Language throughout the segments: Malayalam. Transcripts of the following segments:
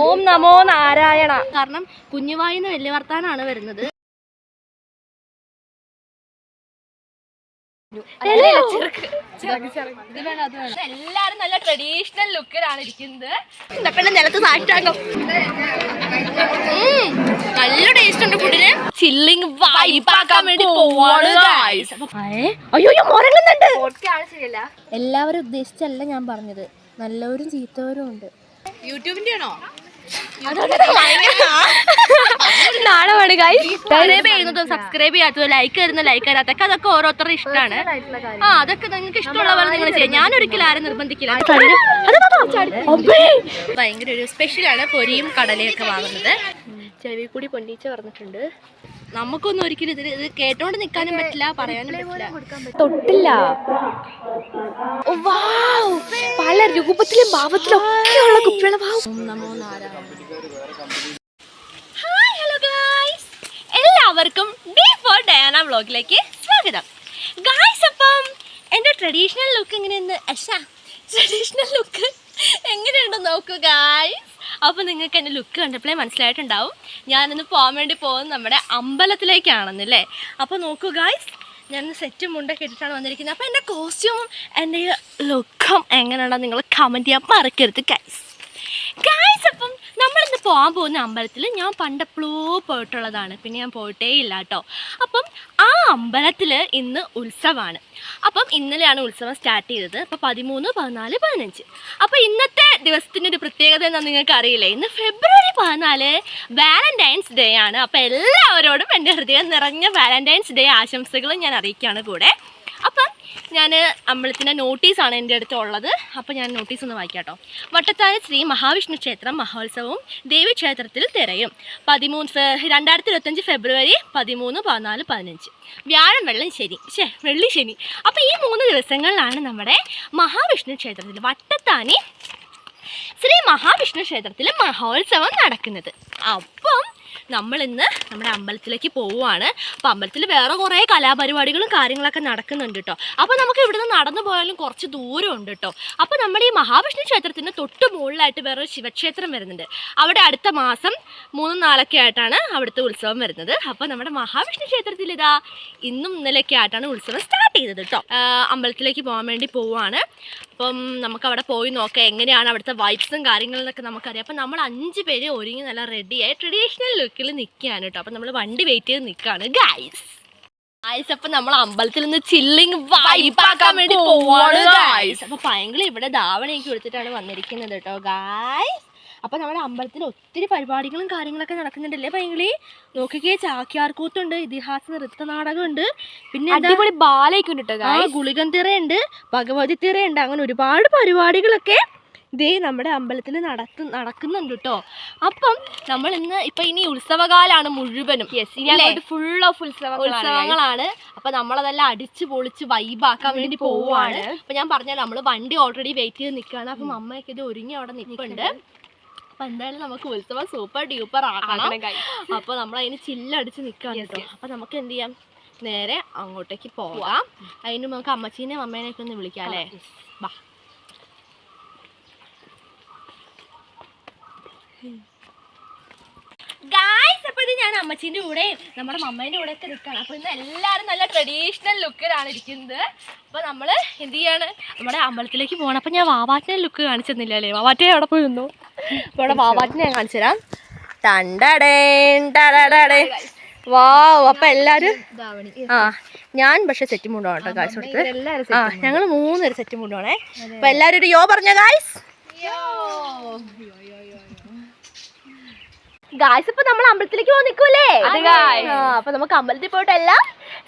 ഓം നമോ നാരായണ. കാരണം കുഞ്ഞുവായിന്ന് വലിയ വർത്താനാണ് വരുന്നത്. എല്ലാരും നല്ല ട്രഡീഷണൽ ലുക്കിലാണ് ഇരിക്കുന്നത്. പെണ്ണ നിലത്ത് സാഷ്ടാംഗം നല്ല ടേസ്റ്റ് ഉണ്ട് ഫുഡിന് ചില്ലിങ് വൈബാക്കാൻ വേണ്ടി പോവാണ് അയ്യോ മുരങ്ങുന്നുണ്ട്. എല്ലാവരും ഉദ്ദേശിച്ചല്ല ഞാൻ പറഞ്ഞത്. നല്ലവരും ചീത്തവരും ഉണ്ട്. യൂട്യൂബിന്റെ ആണോ നാണമാണ് സബ്സ്ക്രൈബ് ചെയ്യുന്നതും സബ്സ്ക്രൈബ് ചെയ്യാത്തതും ലൈക്ക് തരുന്ന ലൈക്ക് തരാത്തൊക്കെ അതൊക്കെ ഓരോരുത്തരുടെ ഇഷ്ടമാണ്. ആ അതൊക്കെ നിങ്ങൾക്ക് ഇഷ്ടമുള്ള പോലെ നിങ്ങൾ ചെയ്യാം. ഞാൻ ഒരിക്കലും ആരും നിർബന്ധിക്കില്ല. ഭയങ്കര ഒരു സ്പെഷ്യലാണ് പൊരിയും കടലയൊക്കെ വാങ്ങുന്നത്. ചെവി കൂടി പൊന്നീച്ച പറഞ്ഞിട്ടുണ്ട്. നമുക്കൊന്നും ഒരിക്കലും ഇതിൽ ഇത് കേട്ടോണ്ട് നിൽക്കാനും പറ്റില്ല പറയാനും പറ്റില്ല. തൊട്ടില്ല. പല രൂപത്തിലും ഭാവത്തിലും ഒക്കെയുള്ള കുപ്പികളെ Namo Narayana hi hello guys എല്ലാവർക്കും ഡി ഫോർ വ്ളോഗിലേക്ക് സ്വാഗതം. ഗായ്സ് അപ്പം എന്റെ ട്രഡീഷണൽ ലുക്ക് എങ്ങനെയെന്ന് അശാ ട്രഡീഷണൽ ലുക്ക് എങ്ങനെയുണ്ടെന്ന് നോക്കൂ ഗായ്സ് അപ്പോൾ നിങ്ങൾക്ക് എന്റെ ലുക്ക് കണ്ടപ്പോഴേ മനസ്സിലായിട്ടുണ്ടാവും. ഞാനിന്ന് പോകാൻ വേണ്ടി പോകുന്നത് നമ്മുടെ അമ്പലത്തിലേക്കാണെന്നല്ലേ അപ്പോൾ നോക്കൂ ഗായ്സ് ഞാൻ സെറ്റും മുണ്ടൊക്കെ ഇട്ടിട്ടാണ് വന്നിരിക്കുന്നത്. അപ്പോൾ എന്റെ കോസ്റ്റ്യൂമും എന്റെ ലുക്കും എങ്ങനെയുണ്ടെന്ന് നിങ്ങൾ കമന്റ് ചെയ്യാൻ മറക്കരുത് ഗൈസ് ഗായ്സ് അപ്പം നമ്മളിന്ന് പോകാൻ പോകുന്ന അമ്പലത്തിൽ ഞാൻ പണ്ടെപ്പോഴോ പോയിട്ടുള്ളതാണ്. പിന്നെ ഞാൻ പോയിട്ടേ ഇല്ല കേട്ടോ അപ്പം ആ അമ്പലത്തിൽ ഇന്ന് ഉത്സവമാണ് അപ്പം ഇന്നലെയാണ് ഉത്സവം സ്റ്റാർട്ട് ചെയ്തത്. അപ്പോൾ പതിമൂന്ന് പതിനാല് പതിനഞ്ച്. അപ്പോൾ ഇന്നത്തെ ദിവസത്തിന്റെ ഒരു പ്രത്യേകത എന്താണെന്ന് നിങ്ങൾക്ക് അറിയില്ല ഇന്ന് ഫെബ്രുവരി പതിനാല് വാലന്റൈൻസ് ഡേ ആണ്. അപ്പോൾ എല്ലാവരോടും എന്റെ ഹൃദയം നിറഞ്ഞ വാലന്റൈൻസ് ഡേ ആശംസകളും ഞാൻ അറിയിക്കുകയാണ് കൂടെ. അപ്പം ഞാൻ അമ്പലത്തിന്റെ നോട്ടീസാണ് എന്റെ അടുത്ത് ഉള്ളത് അപ്പോൾ ഞാൻ നോട്ടീസ് ഒന്ന് വായിക്കാം കേട്ടോ വട്ടത്താന ശ്രീ മഹാവിഷ്ണു ക്ഷേത്രം മഹോത്സവവും ദേവീക്ഷേത്രത്തിൽ തിരയും. പതിമൂന്ന് രണ്ടായിരത്തി ഇരുപത്തഞ്ച് ഫെബ്രുവരി പതിമൂന്ന് പതിനാല് പതിനഞ്ച്. വ്യാഴം വെള്ളം ശനി. ശേ വെള്ളി ശനി. അപ്പോൾ ഈ മൂന്ന് ദിവസങ്ങളിലാണ് നമ്മുടെ മഹാവിഷ്ണു ക്ഷേത്രത്തിൽ വട്ടത്താനി ശ്രീ മഹാവിഷ്ണു ക്ഷേത്രത്തിൽ മഹോത്സവം നടക്കുന്നത്. അപ്പം നമ്മൾ ഇന്ന് നമ്മുടെ അമ്പലത്തിലേക്ക് പോവുകയാണ് അപ്പോൾ അമ്പലത്തിൽ വേറെ കുറേ കലാപരിപാടികളും കാര്യങ്ങളൊക്കെ നടക്കുന്നുണ്ട് കേട്ടോ അപ്പോൾ നമുക്ക് ഇവിടുന്ന് നടന്നു പോയാലും കുറച്ച് ദൂരം ഉണ്ട് കേട്ടോ അപ്പോൾ നമ്മുടെ ഈ മഹാവിഷ്ണു ക്ഷേത്രത്തിന് തൊട്ട് മുകളിലായിട്ട് വേറെ ശിവക്ഷേത്രം വരുന്നുണ്ട്. അവിടെ അടുത്ത മാസം മൂന്നും നാലൊക്കെ ആയിട്ടാണ് അവിടുത്തെ ഉത്സവം വരുന്നത്. അപ്പോൾ നമ്മുടെ മഹാവിഷ്ണു ക്ഷേത്രത്തിൽ ഇതാ ഇന്നും ഇന്നലെയൊക്കെ ആയിട്ടാണ് ഉത്സവം സ്റ്റാർട്ട് ചെയ്തത് കേട്ടോ അമ്പലത്തിലേക്ക് പോകാൻ വേണ്ടി പോവുകയാണ് അപ്പം നമുക്ക് അവിടെ പോയി നോക്കാം എങ്ങനെയാണ് അവിടുത്തെ വൈബ്സും കാര്യങ്ങളിലൊക്കെ നമുക്കറിയാം. അപ്പം നമ്മൾ അഞ്ച് പേര് ഒരുങ്ങി നല്ല റെഡിയായി ട്രഡീഷണൽ ലുക്കിൽ നിൽക്കുകയാണ് കേട്ടോ. അപ്പം നമ്മൾ വണ്ടി വെയിറ്റ് ചെയ്ത് നിൽക്കുകയാണ്. ഗൈസ് ഗൈസ് അപ്പം നമ്മൾ അമ്പലത്തിൽ നിന്ന് ചില്ലിങ് വൈബാക്കാൻ വേണ്ടി പോവാണ് ഗൈസ് അപ്പം ഭയങ്കര ഇവിടെ ധാവണയൊക്കെ കൊടുത്തിട്ടാണ് വന്നിരിക്കുന്നത് കേട്ടോ ഗൈസ് അപ്പം നമ്മുടെ അമ്പലത്തിൽ ഒത്തിരി പരിപാടികളും കാര്യങ്ങളൊക്കെ നടക്കുന്നുണ്ടല്ലേ ഭയങ്കര നോക്കിക്കേ ചാക്യാർകൂത്തുണ്ട് ഇതിഹാസ നൃത്ത നാടകമുണ്ട്. പിന്നെ? അടിപൊളി ബാലയൊക്കെ ഉണ്ട് കേട്ടോ ഗുളികൻ തിറയുണ്ട് ഭഗവതി തിറയുണ്ട് അങ്ങനെ ഒരുപാട് പരിപാടികളൊക്കെ ഇതേ നമ്മുടെ അമ്പലത്തിൽ നടത്തു നടക്കുന്നുണ്ട് കേട്ടോ അപ്പം നമ്മൾ ഇന്ന് ഇപ്പൊ ഇനി ഉത്സവകാലാണ് മുഴുവനും? ഫുൾ ഓഫ് ഉത്സവ ഉത്സവങ്ങളാണ് അപ്പൊ നമ്മളതെല്ലാം അടിച്ചു പൊളിച്ച് വൈബാക്കാൻ വേണ്ടി പോവാണ്. അപ്പൊ ഞാൻ പറഞ്ഞാൽ നമ്മൾ വണ്ടി ഓൾറെഡി വെയിറ്റ് ചെയ്ത് നിൽക്കുകയാണ് അപ്പം അമ്മയൊക്കെ ഇത് ഒരുങ്ങി അവിടെ നിൽക്കുന്നുണ്ട്. അപ്പൊ എന്തായാലും നമുക്ക് ഉത്സവം സൂപ്പർ ഡ്യൂപ്പർ ആക്കണം. അപ്പൊ നമ്മൾ അതിന് ചില്ലടിച്ച് നിക്കാൻ കേട്ടോ. അപ്പൊ നമുക്ക് എന്ത് ചെയ്യാം? നേരെ അങ്ങോട്ടേക്ക് പോവാം. അതിന് നമുക്ക് അമ്മച്ചീനെയും അമ്മേനെയൊക്കെ ഒന്ന് വിളിക്കാം അല്ലേ? ബാ. ഗായ്സ് അപ്പോൾ ഇത് ഞാൻ അമ്മച്ചീന്റെ കൂടെ നമ്മുടെ മമ്മേന്റെ കൂടെ ഒക്കെ നിൽക്കണം അപ്പൊ ഇന്ന് എല്ലാവരും നല്ല ട്രഡീഷണൽ ലുക്കിലാണ് ഇരിക്കുന്നത്. അപ്പോൾ നമ്മൾ എന്ത് ചെയ്യാണ്? നമ്മുടെ അമ്പലത്തിലേക്ക് പോകണം അപ്പോൾ ഞാൻ വാവാറ്റിനെ ലുക്ക് കാണിച്ചെന്നില്ല അല്ലേ? വാവാറ്റിനെ അവിടെ പോയി നിന്നു? ഇവിടെ വാവാട്ടിനെ ഞാൻ കാണിച്ചു തരാം. ടണ്ടടേ ടടടടേ വാവ് അപ്പൊ എല്ലാരും ആ ഞാൻ പക്ഷെ സെറ്റ് മുണ്ടാണ് കേട്ടോ കാശ് കൊടുത്ത് ആ ഞങ്ങൾ മൂന്നൊരു സെറ്റ് മുണ്ടാണേ അപ്പൊ എല്ലാരും ഒരു യോ പറഞ്ഞ ഗായ്സ് ഗായ്സ് ഇപ്പൊ നമ്മൾ അമ്പലത്തിലേക്ക് പോകാൻ നിക്കൂലേ അപ്പൊ നമുക്ക് അമ്പലത്തിൽ പോയിട്ട് എല്ലാം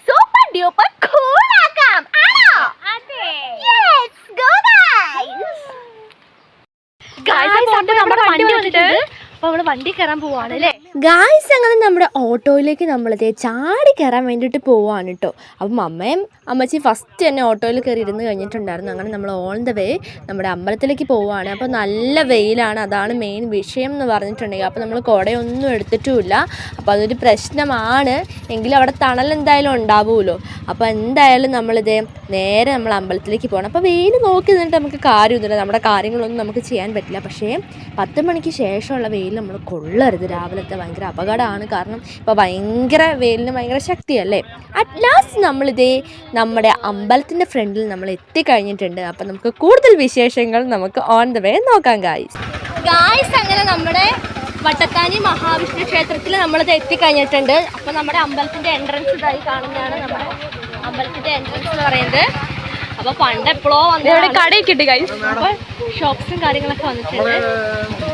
സൂപ്പർ ഡ്യൂപ്പർ കൂൾ ആക്കാം. ആണോ? Let's go guys. Guys, അപ്പൊ അപ്പൊ നമ്മുടെ നമ്മുടെ വണ്ടി വണ്ടി വന്നിട്ടുണ്ട് അപ്പൊ നമ്മൾ വണ്ടി കയറാൻ പോവാണ് അല്ലേ? ഗായ്സ് അങ്ങനെ നമ്മുടെ ഓട്ടോയിലേക്ക് നമ്മളിതേ ചാടി കയറാൻ വേണ്ടിയിട്ട് പോവാണ് കേട്ടോ അപ്പം അമ്മയും അമ്മച്ചി ഫസ്റ്റ് തന്നെ ഓട്ടോയിൽ കയറി ഇരുന്ന് കഴിഞ്ഞിട്ടുണ്ടായിരുന്നു. അങ്ങനെ നമ്മൾ ഓൺ ദ വേ നമ്മുടെ അമ്പലത്തിലേക്ക് പോവുകയാണ് അപ്പോൾ നല്ല വെയിലാണ്. അതാണ് മെയിൻ വിഷയം എന്ന് പറഞ്ഞിട്ടുണ്ടെങ്കിൽ. അപ്പോൾ നമ്മൾ കുടയൊന്നും എടുത്തിട്ടുമില്ല. അപ്പോൾ അതൊരു പ്രശ്നമാണ്. എങ്കിലും അവിടെ തണൽ എന്തായാലും ഉണ്ടാവുമല്ലോ. അപ്പോൾ എന്തായാലും നമ്മളിതേ നേരെ നമ്മൾ അമ്പലത്തിലേക്ക് പോകണം അപ്പോൾ വെയിൽ നോക്കി നിന്നിട്ട് നമുക്ക് കാര്യമൊന്നുമില്ല. നമ്മുടെ കാര്യങ്ങളൊന്നും നമുക്ക് ചെയ്യാൻ പറ്റില്ല. പക്ഷേ പത്ത് മണിക്ക് ശേഷമുള്ള വെയിൽ നമ്മൾ കൊള്ളരുത്. രാവിലത്തെ ഭയങ്കര അപകടമാണ്. കാരണം ഇപ്പോൾ ഭയങ്കര വെയിലിന് ഭയങ്കര ശക്തിയല്ലേ? അറ്റ് ലാസ്റ്റ് നമ്മളിതേ നമ്മുടെ അമ്പലത്തിന്റെ ഫ്രണ്ടിൽ നമ്മൾ എത്തിക്കഴിഞ്ഞിട്ടുണ്ട്. അപ്പം നമുക്ക് കൂടുതൽ വിശേഷങ്ങൾ നമുക്ക് ഓൺ ദ വേ നോക്കാം ഗായ്സ് ഗായ്സ് അങ്ങനെ നമ്മുടെ വട്ടത്താനി മഹാവിഷ്ണു ക്ഷേത്രത്തിൽ നമ്മളിത് എത്തിക്കഴിഞ്ഞിട്ടുണ്ട്. അപ്പോൾ നമ്മുടെ അമ്പലത്തിന്റെ എൻട്രൻസ് ഇതായി കാണുന്നതാണ് നമ്മുടെ അമ്പലത്തിന്റെ എൻട്രൻസ് എന്ന് പറയുന്നത്. അപ്പോൾ പണ്ട് എപ്പോഴോ വന്നിട്ട് കടയൊക്കെ ഉണ്ട് ഗൈസ് അപ്പോൾ ഷോപ്സും കാര്യങ്ങളൊക്കെ വന്നിട്ടുണ്ട്.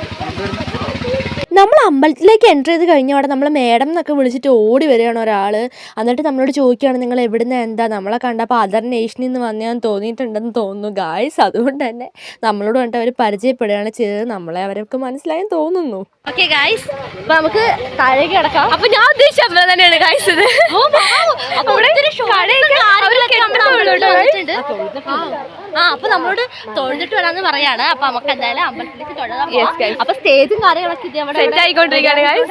നമ്മൾ അമ്പലത്തിലേക്ക് എന്റർ ചെയ്ത് കഴിഞ്ഞ അവിടെ നമ്മൾ മേഡം എന്നൊക്കെ വിളിച്ചിട്ട് ഓടി വരികയാണ് ഒരാൾ എന്നിട്ട് നമ്മളോട് ചോദിക്കുകയാണ് നിങ്ങൾ എവിടുന്ന്? എന്താ? നമ്മളെ കണ്ടപ്പോൾ അതർ നേഷനിൽ നിന്ന് വന്നാൽ തോന്നിയിട്ടുണ്ടെന്ന് തോന്നുന്നു. ഗായ്സ് അതുകൊണ്ട് തന്നെ നമ്മളോട് കണ്ടിട്ട് അവർ പരിചയപ്പെടുകയാണ് ചെയ്തത്. നമ്മളെ അവരൊക്കെ മനസ്സിലായെന്ന് തോന്നുന്നു. ഓക്കെ ഗായ്സ് അപ്പൊ നമുക്ക് താഴേക്ക് കിടക്കാം. അപ്പൊ ഞാൻ ഉദ്ദേശിച്ചത് അമ്പലം തന്നെയാണ് ഗായ്സ് ഇത്. ആ അപ്പൊ നമ്മളോട് തൊഴുതിട്ട് വരാന്ന് പറയാണ്. അപ്പൊ നമുക്ക് എന്തായാലും അമ്പലത്തിലേക്ക് തൊഴാം. അപ്പൊ സ്റ്റേജും കാര്യങ്ങളൊക്കെ ഇത് അവിടെ Set ആയിക്കൊണ്ടിരിക്കുകയാണ്, guys.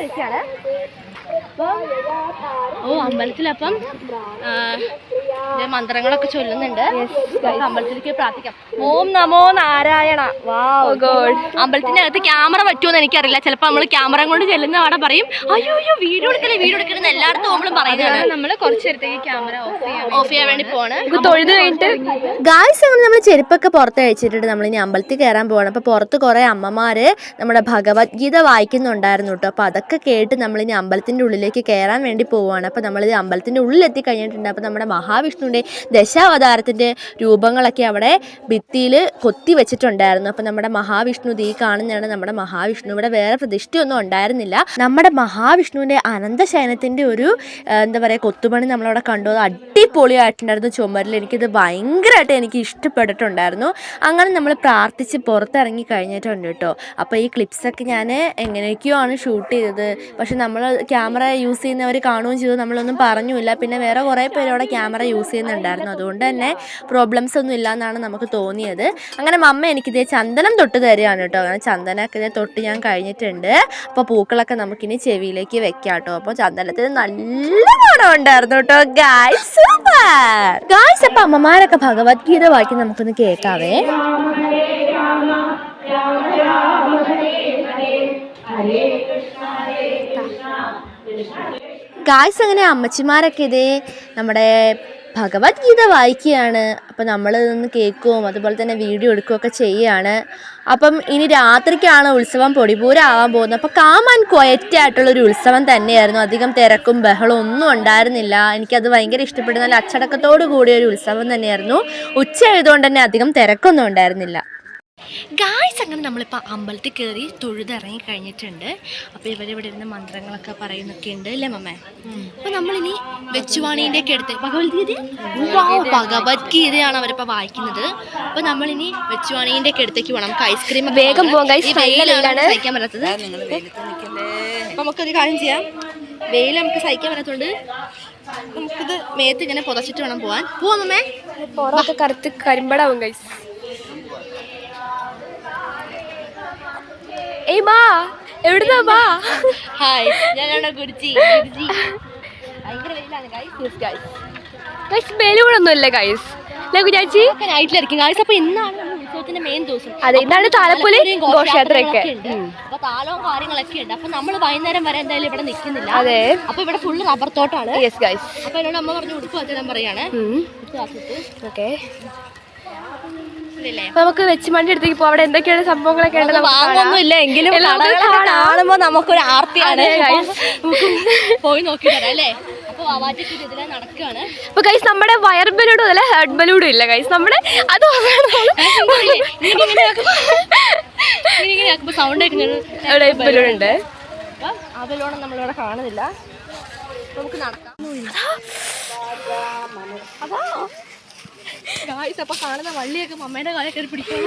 ഓ അമ്പലത്തിലപ്പം അപ്പം മന്ത്രങ്ങളൊക്കെ ചൊല്ലുന്നുണ്ട്. അമ്പലത്തിലേക്ക് പ്രാർത്ഥിക്കാം. ഓം നമോ നാരായണ. അമ്പലത്തിനകത്ത്. അമ്പലത്തിന്റെ അകത്ത് ക്യാമറ പറ്റുമെന്ന് എനിക്കറിയില്ല. ചിലപ്പോ നമ്മൾ ക്യാമറ കൊണ്ട് ചെല്ലുന്ന അവിടെ പറയും അയ്യോ അയ്യോ വീഡിയോ എടുക്കണേ വീഡിയോ എടുക്കണേ എല്ലായിടത്തും നമ്മൾ പറയുന്നതാണ് നമ്മൾ കുറച്ച് നേരത്തേക്ക് ക്യാമറ ഓഫ് ചെയ്യാം ഓഫ് ചെയ്യാൻ വേണ്ടി പോണ്. തൊഴുത് കഴിഞ്ഞിട്ട് ഗായ്സ് അങ്ങനെ നമ്മൾ ചെരുപ്പൊക്കെ പുറത്ത് കഴിച്ചിട്ടുണ്ട് നമ്മൾ ഇനി അമ്പലത്തിൽ കയറാൻ പോകണം അപ്പോൾ പുറത്ത് കുറേ അമ്മമാർ നമ്മുടെ ഭഗവത്ഗീത വായിക്കുന്നുണ്ടായിരുന്നു കേട്ടോ. അപ്പോൾ അതൊക്കെ കേട്ട് നമ്മളിനി അമ്പലത്തിന്റെ ഉള്ളിലേക്ക് കയറാൻ വേണ്ടി പോവുകയാണ്. അപ്പോൾ നമ്മളിത് അമ്പലത്തിന്റെ ഉള്ളിലെത്തി കഴിഞ്ഞിട്ടുണ്ട്. അപ്പോൾ നമ്മുടെ മഹാവിഷ്ണുവിന്റെ ദശാവതാരത്തിന്റെ രൂപങ്ങളൊക്കെ അവിടെ ഭിത്തിയിൽ കൊത്തി വെച്ചിട്ടുണ്ടായിരുന്നു. അപ്പോൾ നമ്മുടെ മഹാവിഷ്ണു ഈ കാണുന്നതാണ് നമ്മുടെ മഹാവിഷ്ണു. ഇവിടെ വേറെ പ്രതിഷ്ഠയൊന്നും ഉണ്ടായിരുന്നില്ല. നമ്മുടെ മഹാവിഷ്ണുവിന്റെ അനന്തശയനത്തിന്റെ ഒരു എന്താ പറയുക കൊത്തുപണി നമ്മളവിടെ കണ്ടു. അത് അടിപൊളിയായിട്ടുണ്ടായിരുന്നു ചുമരിൽ എനിക്കിത് ഭയങ്കരമായിട്ട് എനിക്ക് ഇഷ്ടപ്പെട്ടിട്ടുണ്ടായിരുന്നു. അങ്ങനെ നമ്മൾ പ്രാർത്ഥിച്ച് പുറത്തിറങ്ങി കഴിഞ്ഞിട്ടുണ്ട് കേട്ടോ. അപ്പോൾ ഈ ക്ലിപ്സൊക്കെ ഞാൻ എങ്ങനെയൊക്കെയോ ആണ് ഷൂട്ട് ചെയ്തത്. പക്ഷെ നമ്മൾ ക്യാമറ യൂസ് ചെയ്യുന്നവർ കാണുകയും ചെയ്തു. നമ്മളൊന്നും പറഞ്ഞുമില്ല. പിന്നെ വേറെ കുറേ പേര് അവിടെ ക്യാമറ യൂസ് ചെയ്യുന്നുണ്ടായിരുന്നു. അതുകൊണ്ട് തന്നെ പ്രോബ്ലംസ് ഒന്നും ഇല്ല എന്നാണ് നമുക്ക് തോന്നിയത്. അങ്ങനെ മമ്മ എനിക്കിതേ ചന്ദനം തൊട്ട് തരികയാണ് കേട്ടോ. അങ്ങനെ ചന്ദനമൊക്കെ ഇതേ തൊട്ട് ഞാൻ കഴിഞ്ഞിട്ടുണ്ട്. അപ്പോൾ പൂക്കളൊക്കെ നമുക്കിനി ചെവിയിലേക്ക് വെക്കാം കേട്ടോ. അപ്പോൾ ചന്ദനത്തിന് നല്ല മണം ഉണ്ടായിരുന്നു കേട്ടോ. ഗായ്സ് ഗായ്സ് അപ്പം അമ്മമാരൊക്കെ ഭഗവത്ഗീത വായിക്കും നമുക്കൊന്ന് കേൾക്കാവേ. ഗായ്സ് അങ്ങനെ അമ്മച്ചിമാരൊക്കെ ഇതേ നമ്മുടെ ഭഗവത്ഗീത വായിക്കുകയാണ്. അപ്പം നമ്മൾ ഇതൊന്ന് കേൾക്കുകയും അതുപോലെ തന്നെ വീഡിയോ എടുക്കുകയൊക്കെ ചെയ്യുകയാണ്. അപ്പം ഇനി രാത്രിക്കാണ് ഉത്സവം പൊടിപൂരാവാൻ പോകുന്നത്. അപ്പോൾ കാം ആൻഡ് ക്വയറ്റ് ആയിട്ടുള്ളൊരു ഉത്സവം തന്നെയായിരുന്നു. അധികം തിരക്കും ബഹളവും ഒന്നും ഉണ്ടായിരുന്നില്ല. എനിക്കത് ഭയങ്കര ഇഷ്ടപ്പെടുന്ന നല്ല അച്ചടക്കത്തോടു കൂടിയ ഒരു ഉത്സവം തന്നെയായിരുന്നു. ഉച്ച ആയതുകൊണ്ട് തന്നെ അധികം തിരക്കൊന്നും ഉണ്ടായിരുന്നില്ല. ഗായ്സ് അങ്ങനെ നമ്മളിപ്പോൾ അമ്പലത്തിൽ കയറി തൊഴുതിറങ്ങി കഴിഞ്ഞിട്ടുണ്ട്. അപ്പോൾ ഇവരിവിടെ ഇരുന്ന് മന്ത്രങ്ങളൊക്കെ പറയുന്നൊക്കെ ഉണ്ട് അല്ലേ മമ്മേ? അപ്പോൾ നമ്മളിനി വെച്ചുവാണീന്റെ ഒക്കെ എടുത്ത് ഭഗവത്ഗീത ഭഗവത്ഗീതയാണ് അവരിപ്പോൾ വായിക്കുന്നത്. അപ്പോൾ നമ്മളിനി വെച്ചുവാണീന്റെ ഒക്കെ അടുത്തേക്ക് പോകണം നമുക്ക് ഐസ്ക്രീം വേഗം പോകാം. സഹിക്കാൻ പറ്റാത്തത്. അപ്പോൾ നമുക്കൊരു കാര്യം ചെയ്യാം. വെയിൽ നമുക്ക് സഹിക്കാൻ പറ്റാത്തതുകൊണ്ട് നമുക്കിത് മേത്ത് ഇങ്ങനെ പുതച്ചിട്ട് വേണം പോകാൻ പോവാം മമ്മേ. കറുത്ത് കരിമ്പടാവും ഗൈസ് ഏയ് മാ എവിടുന്നാ മാ? ഹായ് ഞാനാണ് ഗുരുജി ഗുരുജി. ഭയങ്കര വെയിലാണ് ഗൈസ് ഗൈസ് ഗൈസ് ലഘു ചാച്ചി ഒക്കെ നൈറ്റിലായിരിക്കും ഗൈസ് അപ്പൊ ഇന്നാണ് ഉത്സവത്തിന്റെ മെയിൻ ദിവസം. അതെ, ഇന്നാണ് താലപ്പൊലി ഘോഷയാത്രയൊക്കെ. അപ്പൊ താളവും കാര്യങ്ങളൊക്കെ ഉണ്ട്. അപ്പൊ നമ്മൾ വൈകുന്നേരം വരെ എന്തായാലും ഇവിടെ നിൽക്കുന്നില്ല. അതെ. അപ്പൊ ഇവിടെ ഫുള്ള് റബ്ബർ തോട്ടാണ്. യെസ് ഗൈസ് അപ്പൊ എന്നോട് അമ്മ പറഞ്ഞു ഉടുപ്പ് പറയാണ്. ഉടുപ്പ് ഓക്കെ ഇല്ലേ അപ്പൊ നമുക്ക് വെച്ച് മണ്ടി അടുത്തേക്ക് പോവാം. അവിടെ എന്തൊക്കെയാണ് സംഭവങ്ങളൊക്കെ ഉണ്ട് നമുക്ക് കാണാം. വാങ്ങൊന്നുമില്ല. എങ്കിലും എല്ലാം നമുക്ക് കടകളൊക്കെ കാണാം. കാണുമ്പോ നമുക്കൊരു ആർത്തിയാണ്. അതെ, guys. പോയി നോക്കി അല്ലേ? അപ്പൊ ഇതിലെ നടക്കുകയാണ് അപ്പൊ ഗൈസ് നമ്മുടെ വയർ ബലൂഡും അല്ല ഹെഡ് ബലൂഡും ഇല്ല ഗൈസ് നമ്മുടെ അത് സൗണ്ട് അവിടെ ബലൂൺ ഉണ്ട്. ആ ബലൂണം നമ്മളിവിടെ കാണുന്നില്ല. നമുക്ക് നടക്കാം. അതാ. ഗായ്സ് കാണുന്ന വള്ളിയൊക്കെ മമ്മയുടെ കാലൊക്കെ പിടിക്കണം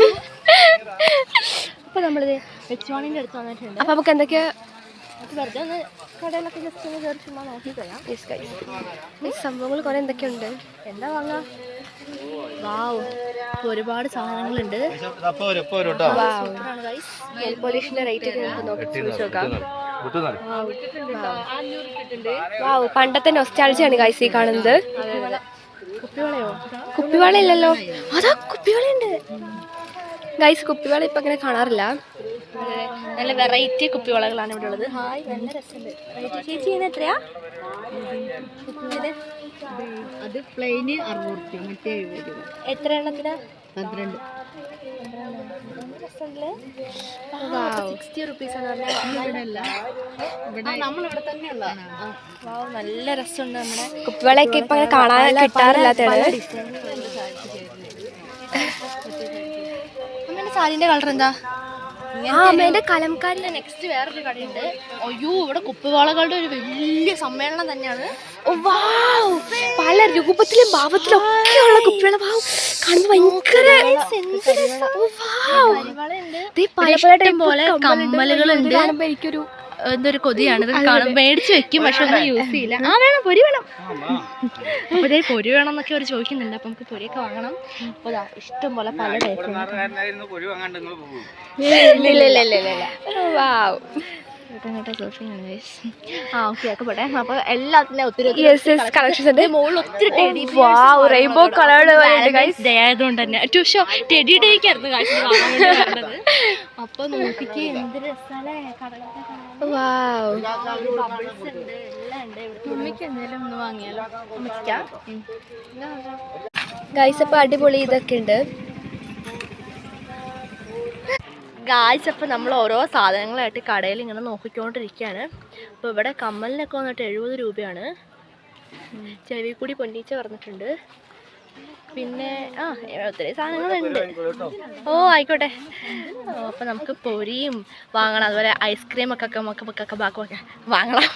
അപ്പോൾ നമ്മളിത് വെച്ചുവാണിന്റെ അടുത്ത് വന്നിട്ടുണ്ട്. അപ്പൊ നമുക്ക് എന്തൊക്കെയാ നമുക്ക് വെറുതെ ഒന്ന് കടയിലൊക്കെ ജസ്റ്റ് ഒന്ന് കയറി ചുമ്മാ നോക്കി തരാം Yes, guys. ഈ സംഭവങ്ങൾ കുറെ എന്തൊക്കെയുണ്ട്? എന്താ വാങ്ങാം? വാവ്. ഒരുപാട് സാധനങ്ങളുണ്ട്. നെയിൽ പോളിഷിന്റെ റേറ്റ് നോക്കി പണ്ടത്തെ നൊസ്റ്റാൾജിയാണ് ഗൈസ് ഈ കാണുന്നത്. കുപ്പിവാള ഇല്ലല്ലോ അതാ കുപ്പിവാളയുണ്ട്. ഗൈസ് കുപ്പിവള ഇപ്പൊ അങ്ങനെ കാണാറില്ല. നല്ല വെറൈറ്റി കുപ്പിവളകളാണ് ഇവിടെ ഉള്ളത്. ഹായ് നല്ല രസമുണ്ട്. ചേച്ചി ഇതിന് എത്രയാ? അത് പ്ലെയിന് അറുന്നൂറ് എഴുപത് രൂപ. എത്ര എണ്ണത്തിനാ പന്ത്രണ്ട്. സിക്സ്റ്റി റുപ്പീസ് ആണ് ഇവിടെ അല്ല ഇവിടെ നമ്മളിവിടെ തന്നെയുള്ള വാവ് നല്ല രസമുണ്ട് നമ്മുടെ കുപ്പിവാളയൊക്കെ ഇപ്പൊ അങ്ങനെ കാണാൻ കിട്ടാറില്ലാത്തതാണ് സാരിന്റെ കളർ എന്താ? ആ അമ്മേന്റെ കലംകാരി നെക്സ്റ്റ് വേറൊരു കടയുണ്ട്. അയ്യോ ഇവിടെ കുപ്പിവാളകളുടെ ഒരു വലിയ സമ്മേളനം തന്നെയാണ്. പല രൂപത്തിലും ഭാവത്തിലും ഒക്കെ ഉള്ള കുപ്പികളെ വാവ്. കാണുമ്പോൾ ഭയങ്കര പല. കമ്മലുകളുണ്ട്. എനിക്കൊരു എന്തൊരു കൊതിയാണ്. ഇത് കാണും മേടിച്ച് വെക്കും പക്ഷെ ഒന്നും യൂസ് ചെയ്യില്ല. ആ വേണം പൊരി വേണം. അപ്പൊ ഇതേ പൊരി വേണം എന്നൊക്കെ അവർ ചോദിക്കുന്നുണ്ട്. അപ്പൊ നമുക്ക് പൊരിയൊക്കെ വാങ്ങണം. അപ്പൊ ഇഷ്ടം പോലെ പല ടൈപ്പ് ഇല്ല ഇല്ല ഇല്ല ഇല്ല ഇല്ല. ഓ, വൗ. ആ ഓക്കെ ഒക്കെ പോട്ടെ. അപ്പൊ എല്ലാത്തിനും ഒത്തിരി കളക്ഷൻസ് ഉണ്ട്. മുകളിൽ ഒത്തിരി teddy rainbow coloured guys day ആയതുകൊണ്ട് തന്നെ. ടു ഷോ ടെഡി ഡേക്ക് ആയിരുന്നു നോക്കിക്കേ എന്ത് രസാലേ ഉമ്മയ്ക്ക് എന്തെങ്കിലും ഒന്ന് വാങ്ങിയാലോ? ഗൈസ് അപ്പൊ അടിപൊളി ഇതൊക്കെ ഉണ്ട്. ഗായ്സ് അപ്പോൾ നമ്മൾ ഓരോ സാധനങ്ങളായിട്ട് കടയിൽ ഇങ്ങനെ നോക്കിക്കൊണ്ടിരിക്കുകയാണ്. അപ്പോൾ ഇവിടെ കമ്മലിനൊക്കെ വന്നിട്ട് എഴുപത് രൂപയാണ്. ചെവി കൂടി പൊന്നീച്ച പറഞ്ഞിട്ടുണ്ട്. പിന്നെ ആ ഒത്തിരി സാധനങ്ങളുണ്ട്. ഓ ആയിക്കോട്ടെ. അപ്പോൾ നമുക്ക് പൊരിയും വാങ്ങണം. അതുപോലെ ഐസ്ക്രീം ഒക്കെ നമുക്ക് ഒക്കെ ബാക്കി വാങ്ങണം.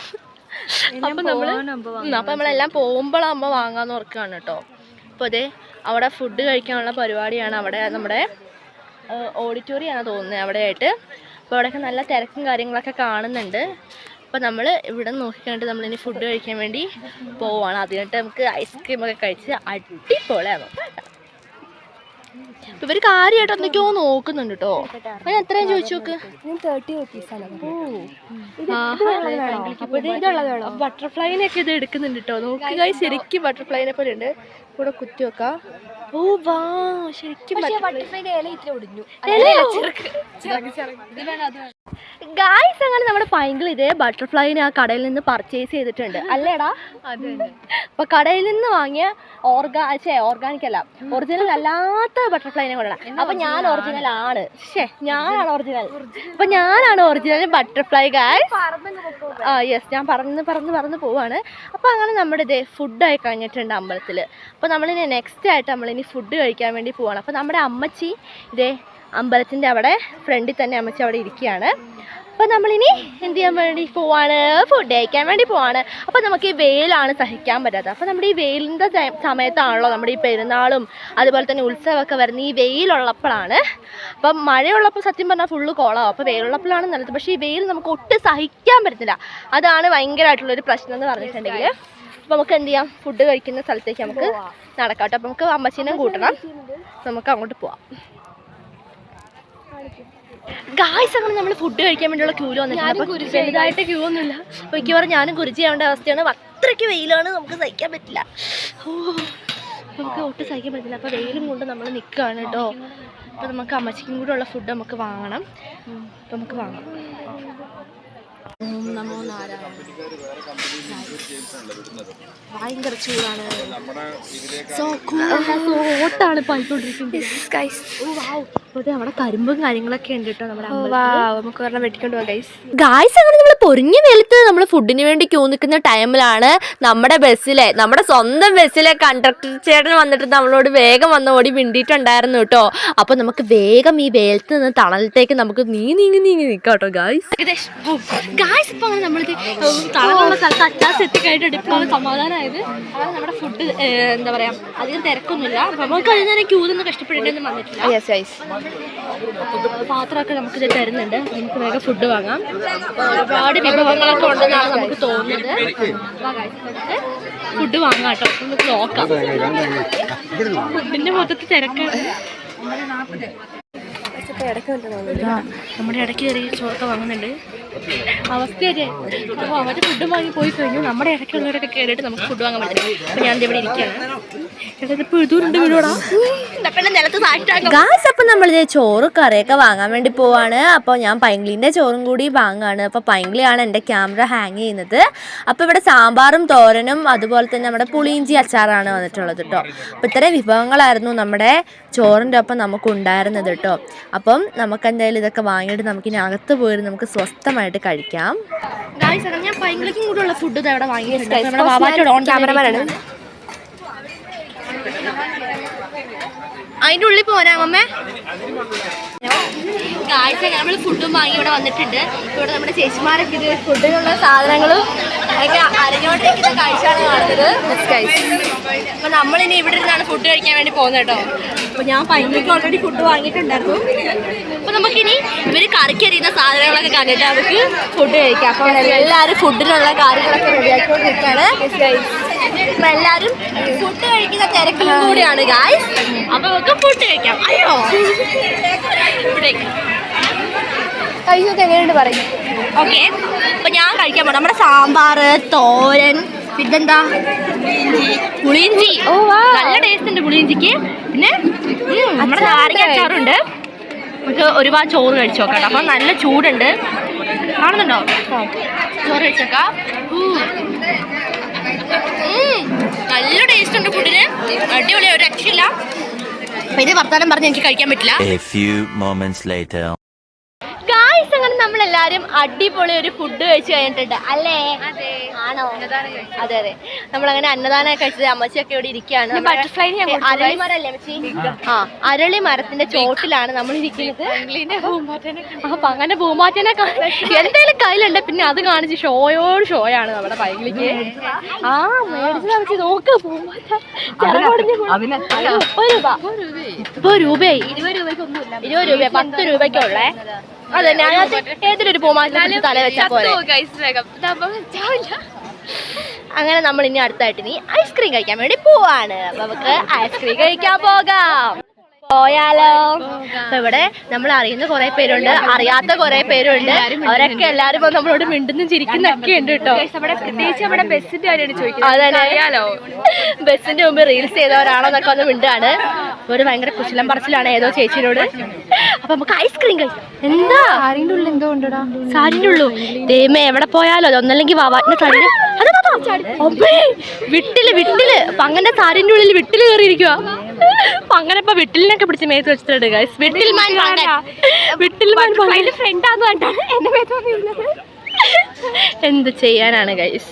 അപ്പം നമ്മൾ അപ്പം നമ്മളെല്ലാം പോകുമ്പോഴാകുമ്പോൾ വാങ്ങാമെന്ന് ഓർക്കുകയാണ് കേട്ടോ. അപ്പോൾ അതെ അവിടെ ഫുഡ് കഴിക്കാനുള്ള പരിപാടിയാണ് അവിടെ നമ്മുടെ ഓഡിറ്റോറിയമാണ് തോന്നുന്നത് അവിടെ ആയിട്ട് അപ്പോൾ അവിടെയൊക്കെ നല്ല തിരക്കും കാര്യങ്ങളൊക്കെ കാണുന്നുണ്ട്. അപ്പോൾ നമ്മൾ ഇവിടെ നോക്കിക്കണ്ടിട്ട് നമ്മളിനി ഫുഡ് കഴിക്കാൻ വേണ്ടി പോവാണ്. അതിനായിട്ട് നമുക്ക് ഐസ്ക്രീം ഒക്കെ കഴിച്ച് അടിപൊളിയാണ് ഇവർ കാര്യമായിട്ട് എന്തൊക്കെയോ നോക്കുന്നുണ്ട് കേട്ടോ ഞാൻ എത്രയും ചോദിച്ചു നോക്ക്? ബട്ടർഫ്ലൈനൊക്കെ ഇത് എടുക്കുന്നുണ്ട് കേട്ടോ നോക്കുക ശരിക്കും ബട്ടർഫ്ലൈനെ പോലെ ഉണ്ട്. കൂടെ കുത്തി വെക്കാം. ഓ വാ. ശരിക്കും ഗായ്സ് അങ്ങനെ നമ്മുടെ പൈങ്കിൾ ഇതേ ബട്ടർഫ്ലൈനെ ആ കടയിൽ നിന്ന് പർച്ചേസ് ചെയ്തിട്ടുണ്ട്. അല്ലേടാ? അപ്പൊ കടയിൽ നിന്ന് വാങ്ങിയ ഓർഗാ ഛേ ഓർഗാനിക് അല്ല ഒറിജിനൽ അല്ലാത്ത ബട്ടർഫ്ലൈനെ കൊണ്ടാണ് അപ്പൊ ഞാൻ ഒറിജിനൽ ആണ്? ഷേ ഞാനാണ് ഒറിജിനൽ അപ്പൊ ഞാനാണ് ഒറിജിനൽ ബട്ടർഫ്ലൈ ഗായ്സ് ആ യെസ് ഞാൻ പറഞ്ഞ് പറഞ്ഞ് പറഞ്ഞ് പോവാണ്. അപ്പൊ അങ്ങനെ നമ്മുടെ ഇതേ ഫുഡായി കഴിഞ്ഞിട്ടുണ്ട് അമ്പലത്തിൽ അപ്പൊ നമ്മളിനി നെക്സ്റ്റ് ആയിട്ട് നമ്മളിനി ഫുഡ് കഴിക്കാൻ വേണ്ടി പോവാണ്. അപ്പോൾ നമ്മുടെ അമ്മച്ചി ഇതേ അമ്പലത്തിന്റെ അവിടെ ഫ്രണ്ടിൽ തന്നെ അമ്മച്ചി അവിടെ ഇരിക്കുകയാണ്. അപ്പോൾ നമ്മളിനി എന്ത് ചെയ്യാൻ വേണ്ടി പോവാണ്? ഫുഡ് കഴിക്കാൻ വേണ്ടി പോവാണ്. അപ്പോൾ നമുക്ക് ഈ വെയിലാണ് സഹിക്കാൻ പറ്റാത്തത്. അപ്പോൾ നമ്മുടെ ഈ വെയിലിന്റെ സമയത്താണല്ലോ നമ്മുടെ ഈ പെരുന്നാളും അതുപോലെ തന്നെ ഉത്സവമൊക്കെ വരുന്ന ഈ വെയിലുള്ളപ്പോഴാണ്. അപ്പം മഴയുള്ളപ്പോൾ സത്യം പറഞ്ഞാൽ ഫുള്ള് കോളാവും. അപ്പോൾ വെയിലുള്ളപ്പോഴാണ് നല്ലത്. പക്ഷേ ഈ വെയിൽ നമുക്ക് ഒട്ടും സഹിക്കാൻ പറ്റുന്നില്ല. അതാണ് ഭയങ്കരമായിട്ടുള്ളൊരു പ്രശ്നം എന്ന് പറഞ്ഞിട്ടുണ്ടെങ്കിൽ. അപ്പോൾ നമുക്ക് എന്ത് ചെയ്യാം? ഫുഡ് കഴിക്കുന്ന സ്ഥലത്തേക്ക് നമുക്ക് നടക്കാം കേട്ടോ അപ്പോൾ നമുക്ക് അമ്മച്ചീനെ കൂട്ടണം. നമുക്ക് അങ്ങോട്ട് പോവാം. ഗായ്സ് അങ്ങനെ നമ്മൾ ഫുഡ് കഴിക്കാൻ വേണ്ടിയുള്ള ക്യൂൽ വന്നിട്ടുണ്ട്. വലുതായിട്ട് ക്യൂ ഒന്നുമില്ല. അപ്പോൾ മിക്കവാറും ഞാനും കുരിച്ച് ചെയ്യേണ്ട അവസ്ഥയാണ്. അത്രയ്ക്ക് വെയിലാണ്. നമുക്ക് സഹിക്കാൻ പറ്റില്ല. ഓ നമുക്ക് ഒട്ടും സഹിക്കാൻ പറ്റില്ല. അപ്പോൾ വെയിലും കൊണ്ട് നമ്മൾ നിൽക്കുകയാണ് കേട്ടോ. അപ്പോൾ നമുക്ക് അമ്മച്ചിക്കും കൂടെ ഉള്ള ഫുഡ് നമുക്ക് വാങ്ങണം. അപ്പോൾ നമുക്ക് വാങ്ങാം. നമോ ഭയങ്കര ചൂടാണ്. ഓട്ടാണ് പോയിക്കൊണ്ടിരിക്കുന്നത് അപ്പോൾ അവിടെ കരിമ്പും കാര്യങ്ങളൊക്കെ ഉണ്ട് കേട്ടോ നമ്മുടെ നമുക്ക് ഒരെണ്ണം വെട്ടിക്കൊണ്ട് പോകാം ഗൈസ് അങ്ങനെ നമ്മൾ പൊരിഞ്ഞ നമ്മൾ ഫുഡിന് വേണ്ടി ക്യൂ നിൽക്കുന്ന ടൈമിലാണ് നമ്മുടെ ബസ്സിലെ നമ്മുടെ സ്വന്തം ബസ്സിലെ കണ്ടക്ടർ ചേട്ടൻ വന്നിട്ട് നമ്മളോട് വേഗം വന്ന് ഓടി മിണ്ടിയിട്ടുണ്ടായിരുന്നു കേട്ടോ. അപ്പോൾ നമുക്ക് വേഗം ഈ വെയിലത്ത് നിന്ന് തണലത്തേക്ക് നമുക്ക് നീ നീങ്ങി നീങ്ങി നിൽക്കാം കേട്ടോ ഗായ്സ് ഗായ്സ് ഇപ്പൊ അങ്ങനെ നമ്മളിത് തളമുള്ള സ്ഥലത്ത് അറ്റാസ് എത്തിക്കഴിഞ്ഞിട്ട് ഇപ്പോൾ സമാധാനമായത് അതാണ് നമ്മുടെ ഫുഡ് എന്താ പറയാ അധികം തിരക്കൊന്നുമില്ല. നമുക്ക് അതിന് ക്യൂ നിന്ന് കഷ്ടപ്പെടേണ്ടൊന്നും വന്നിട്ടില്ല. യെസ് ഗൈസ് പാത്രമൊക്കെ നമുക്ക് തരുന്നുണ്ട്. നമുക്ക് വേഗം ഫുഡ് വാങ്ങാം. ഒരുപാട് വിഭവങ്ങളൊക്കെ ഉണ്ടെന്നാണ് നമുക്ക് തോന്നുന്നത്. ഫുഡ് വാങ്ങാം കേട്ടോ. നമുക്ക് നോക്കാം. ഫുഡിന്റെ മൊത്തത്തിൽ തിരക്കാണ്. നമ്മുടെ ഇടയ്ക്ക് കയറി ചോറൊക്കെ വാങ്ങുന്നുണ്ട്. അവസ്ഥയല്ലേ? അപ്പോൾ അവർ ഫുഡ് വാങ്ങി പോയി കഴിഞ്ഞു. നമ്മുടെ ഇടയ്ക്കുള്ളവരൊക്കെ കയറിയിട്ട് നമുക്ക് ഫുഡ് വാങ്ങാൻ പറ്റില്ല അപ്പോൾ ഞാൻ ഇവിടെ ഇരിക്കുകയാണ്. ചേട്ടാ ഇതിപ്പോൾ എഴുതൂരുണ്ട് വീടോടാ? അപ്പം നമ്മളിത് ചോറ് കറിയൊക്കെ വാങ്ങാൻ വേണ്ടി പോവാണ്. അപ്പൊ ഞാൻ പൈങ്കിളിന്റെ ചോറും കൂടി വാങ്ങാണ്. അപ്പോൾ പൈങ്കിളിയാണ് എന്റെ ക്യാമറ ഹാങ് ചെയ്യുന്നത്. അപ്പൊ ഇവിടെ സാമ്പാറും തോരനും അതുപോലെ തന്നെ നമ്മുടെ പുളിയിഞ്ചി അച്ചാറാണ് വന്നിട്ടുള്ളത് കേട്ടോ അപ്പോൾ ഇത്രയും വിഭവങ്ങളായിരുന്നു നമ്മുടെ ചോറിന്റെ ഒപ്പം നമുക്ക് ഉണ്ടായിരുന്നത് കേട്ടോ അപ്പം നമുക്ക് എന്തായാലും ഇതൊക്കെ വാങ്ങിയിട്ട് നമുക്കിനി അകത്ത് പോയി നമുക്ക് സ്വസ്ഥമായിട്ട് കഴിക്കാം. ഞാൻ പൈങ്കിളിക്കും ഫുഡ് ഇവിടെ വാങ്ങിയിട്ടുണ്ട്. ക്യാമറമാനാണ് അതിന്റെ ഉള്ളിൽ പോരാ അമ്മേ കാഴ്ച നമ്മൾ ഫുഡും വാങ്ങി ഇവിടെ വന്നിട്ടുണ്ട്. ഇവിടെ നമ്മുടെ ചേച്ചിമാരൊക്കെ ഇത് ഫുഡിനുള്ള സാധനങ്ങളും ഒക്കെ അരഞ്ഞോട്ടേക്കുന്ന കാഴ്ചയാണ് കാണുന്നത്. അപ്പൊ നമ്മളിനി ഇവിടെ ഇരുന്നാണ് ഫുഡ് കഴിക്കാൻ വേണ്ടി പോകുന്നത് കേട്ടോ. അപ്പൊ ഞാൻ പൈങ്കിളിക്ക് ഓൾറെഡി ഫുഡ് വാങ്ങിയിട്ടുണ്ടായിരുന്നു. അപ്പൊ നമുക്കിനി ഇവർ കറിക്ക് എറിയുന്ന സാധനങ്ങളൊക്കെ കണ്ടിട്ട് നമുക്ക് ഫുഡ് കഴിക്കാം. അപ്പൊ എല്ലാവരും ഫുഡിനുള്ള കാര്യങ്ങളൊക്കെ റെഡിയാക്കിക്കൊണ്ടിരിക്കുകയാണ് അപ്പൊ എല്ലാരും ഫുഡ് കഴിക്കുന്ന തിരക്കിലും കൂടിയാണ് ഗായ്സ് അപ്പൊ നമുക്ക് ഫുഡ് കഴിക്കാം. അയ്യോ. കഴിഞ്ഞൊക്കെ എങ്ങനെയുണ്ട് പറയും. ഓക്കെ അപ്പൊ ഞാൻ കഴിക്കാൻ പോണം. നമ്മുടെ സാമ്പാർ തോരൻ പിന്നെന്താ? പുളിയിഞ്ചി. ഓ. നല്ല ടേസ്റ്റ് ഉണ്ട് പുളിയിഞ്ചിക്ക്. പിന്നെ നമ്മുടെ നാരങ്ങ അച്ചാറുണ്ട്. നമുക്ക് ഒരുപാട് ചോറ് കഴിച്ചു നോക്കാം. അപ്പൊ നല്ല ചൂടുണ്ട്. കാണുന്നുണ്ടോ? ചോറ് കഴിച്ചേക്കാം നല്ല ടേസ്റ്റ് ഉണ്ട് ഫുഡിന് അടിപൊളി ഒരു രക്ഷയില്ല. ഇത് വർത്താനം പറഞ്ഞ് എനിക്ക് കഴിക്കാൻ പറ്റില്ല. ഗായ്സ് അങ്ങനെ നമ്മൾ എല്ലാരും അടിപൊളി ഒരു ഫുഡ് കഴിച്ചു കഴിഞ്ഞിട്ടുണ്ട്. അല്ലേ? ആണോ? അതെ അതെ. നമ്മളങ്ങനെ അന്നദാനം കഴിച്ചത് അമ്മച്ചിയൊക്കെ ഇവിടെ ഇരിക്കുകയാണ്. ബട്ടർഫ്ലൈ അരളി മരല്ലേ ആ. അരളി മരത്തിന്റെ ചോട്ടിലാണ് നമ്മൾ ഇരിക്കുന്നത് അപ്പൊ അങ്ങനെ പൂമാറ്റനെ എന്തെങ്കിലും കയ്യിലുണ്ട് പിന്നെ അത് കാണിച്ച് ഷോയോട് ഷോയാണ് നമ്മുടെ പൈകിളിക്ക് ആ മേടിച്ച് അമ്മച്ചി. നോക്ക്. അയ്യോ, മുപ്പത് രൂപ. രൂപയായി. ഇരുപത് രൂപ. പത്ത് രൂപയ്ക്കുള്ളേ അതെ ഞാൻ ഏതൊരു പൂമാറ്റിനെ തല വെച്ചാൽ പോലെ. അങ്ങനെ നമ്മൾ ഇനി അടുത്തായിട്ട് നീ ഐസ്ക്രീം കഴിക്കാൻ വേണ്ടി പോവാണ്. നമുക്ക് ഐസ്ക്രീം കഴിക്കാൻ പോകാം. പോയാലോ? അപ്പൊ ഇവിടെ നമ്മൾ അറിയുന്ന കുറെ പേരുണ്ട്. അറിയാത്ത കുറെ പേരുണ്ട്. അവരൊക്കെ എല്ലാരും നമ്മളോട് മിണ്ടുന്നും ചിരിക്കുന്നൊക്കെ ഉണ്ട് കേട്ടോ. പ്രത്യേകിച്ച് നമ്മുടെ ബസ്സിന്റെ കാര്യമാണ് ചോദിക്കുന്നത്. ബസ്സിന്റെ മുമ്പ് റീൽസ് ചെയ്തവരാണോ എന്നൊക്കെ ഒന്ന് മിണ്ടാണ്. ഒരു ഭയങ്കര കുശലം പറച്ചിലാണ് ഏതോ ചേച്ചിയോട് അപ്പൊ നമുക്ക് ഐസ്ക്രീം കഴിക്കാം. എന്താ? സാരിന്റെ ഉള്ളിൽ എന്തോ ഉണ്ടടാ. സാരിന്റെ ഉള്ളൂ. ദൈവമേ എവിടെ പോയാലോ ഒന്നല്ലെങ്കിൽ വാവാറ്റിന്റെ സാരി വിട്ടിൽ വിട്ടിൽ. പങ്ങന്റെ സാരിന്റെ ഉള്ളിൽ വിട്ടിൽ കയറിയിരിക്കുക പങ്ങനെ ഇപ്പൊ വിട്ടിലിനൊക്കെ പിടിച്ച് മേത്ത് വെച്ചിട്ടുണ്ട് ഗൈസ് വിട്ടിൽ മാൻ. വിട്ടിൽ മാൻ ഫ്രണ്ട് ആന്ന് കണ്ടാണ് എന്റെ മേത്ത് എന്ത് ചെയ്യാനാണ് ഗൈസ്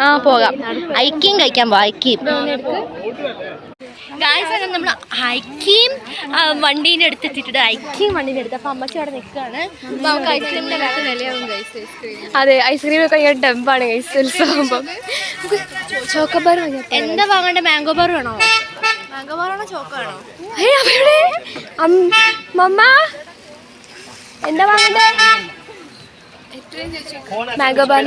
ആ പോകാം. ഐക്യം കഴിക്കാൻ പോ ഐക്യം ഗായ്സ് അങ്ങനെ നമ്മൾ ഐക്യം അടുത്ത് എത്തിയിട്ടുണ്ട് ഐക്യം വണ്ടീന്റെ അടുത്ത്. അപ്പം അമ്മച്ചി അവിടെ നിൽക്കുകയാണ്. അപ്പൊ നമുക്ക് വിലയാവും അതെ ഐസ്ക്രീം. ഒക്കെ ഭയങ്കര ഡെമ്പാണ് ഗൈസ് ഉത്സവം ചോക്കബാർ എന്താ വാങ്ങേണ്ട? മാംഗോ ബാർ വേണോ? മാംഗോ ബാർ ആണോ ചോക്കോ ആണോ മമ്മ എന്താ വാങ്ങേണ്ടത് മാംഗോ ബാർ.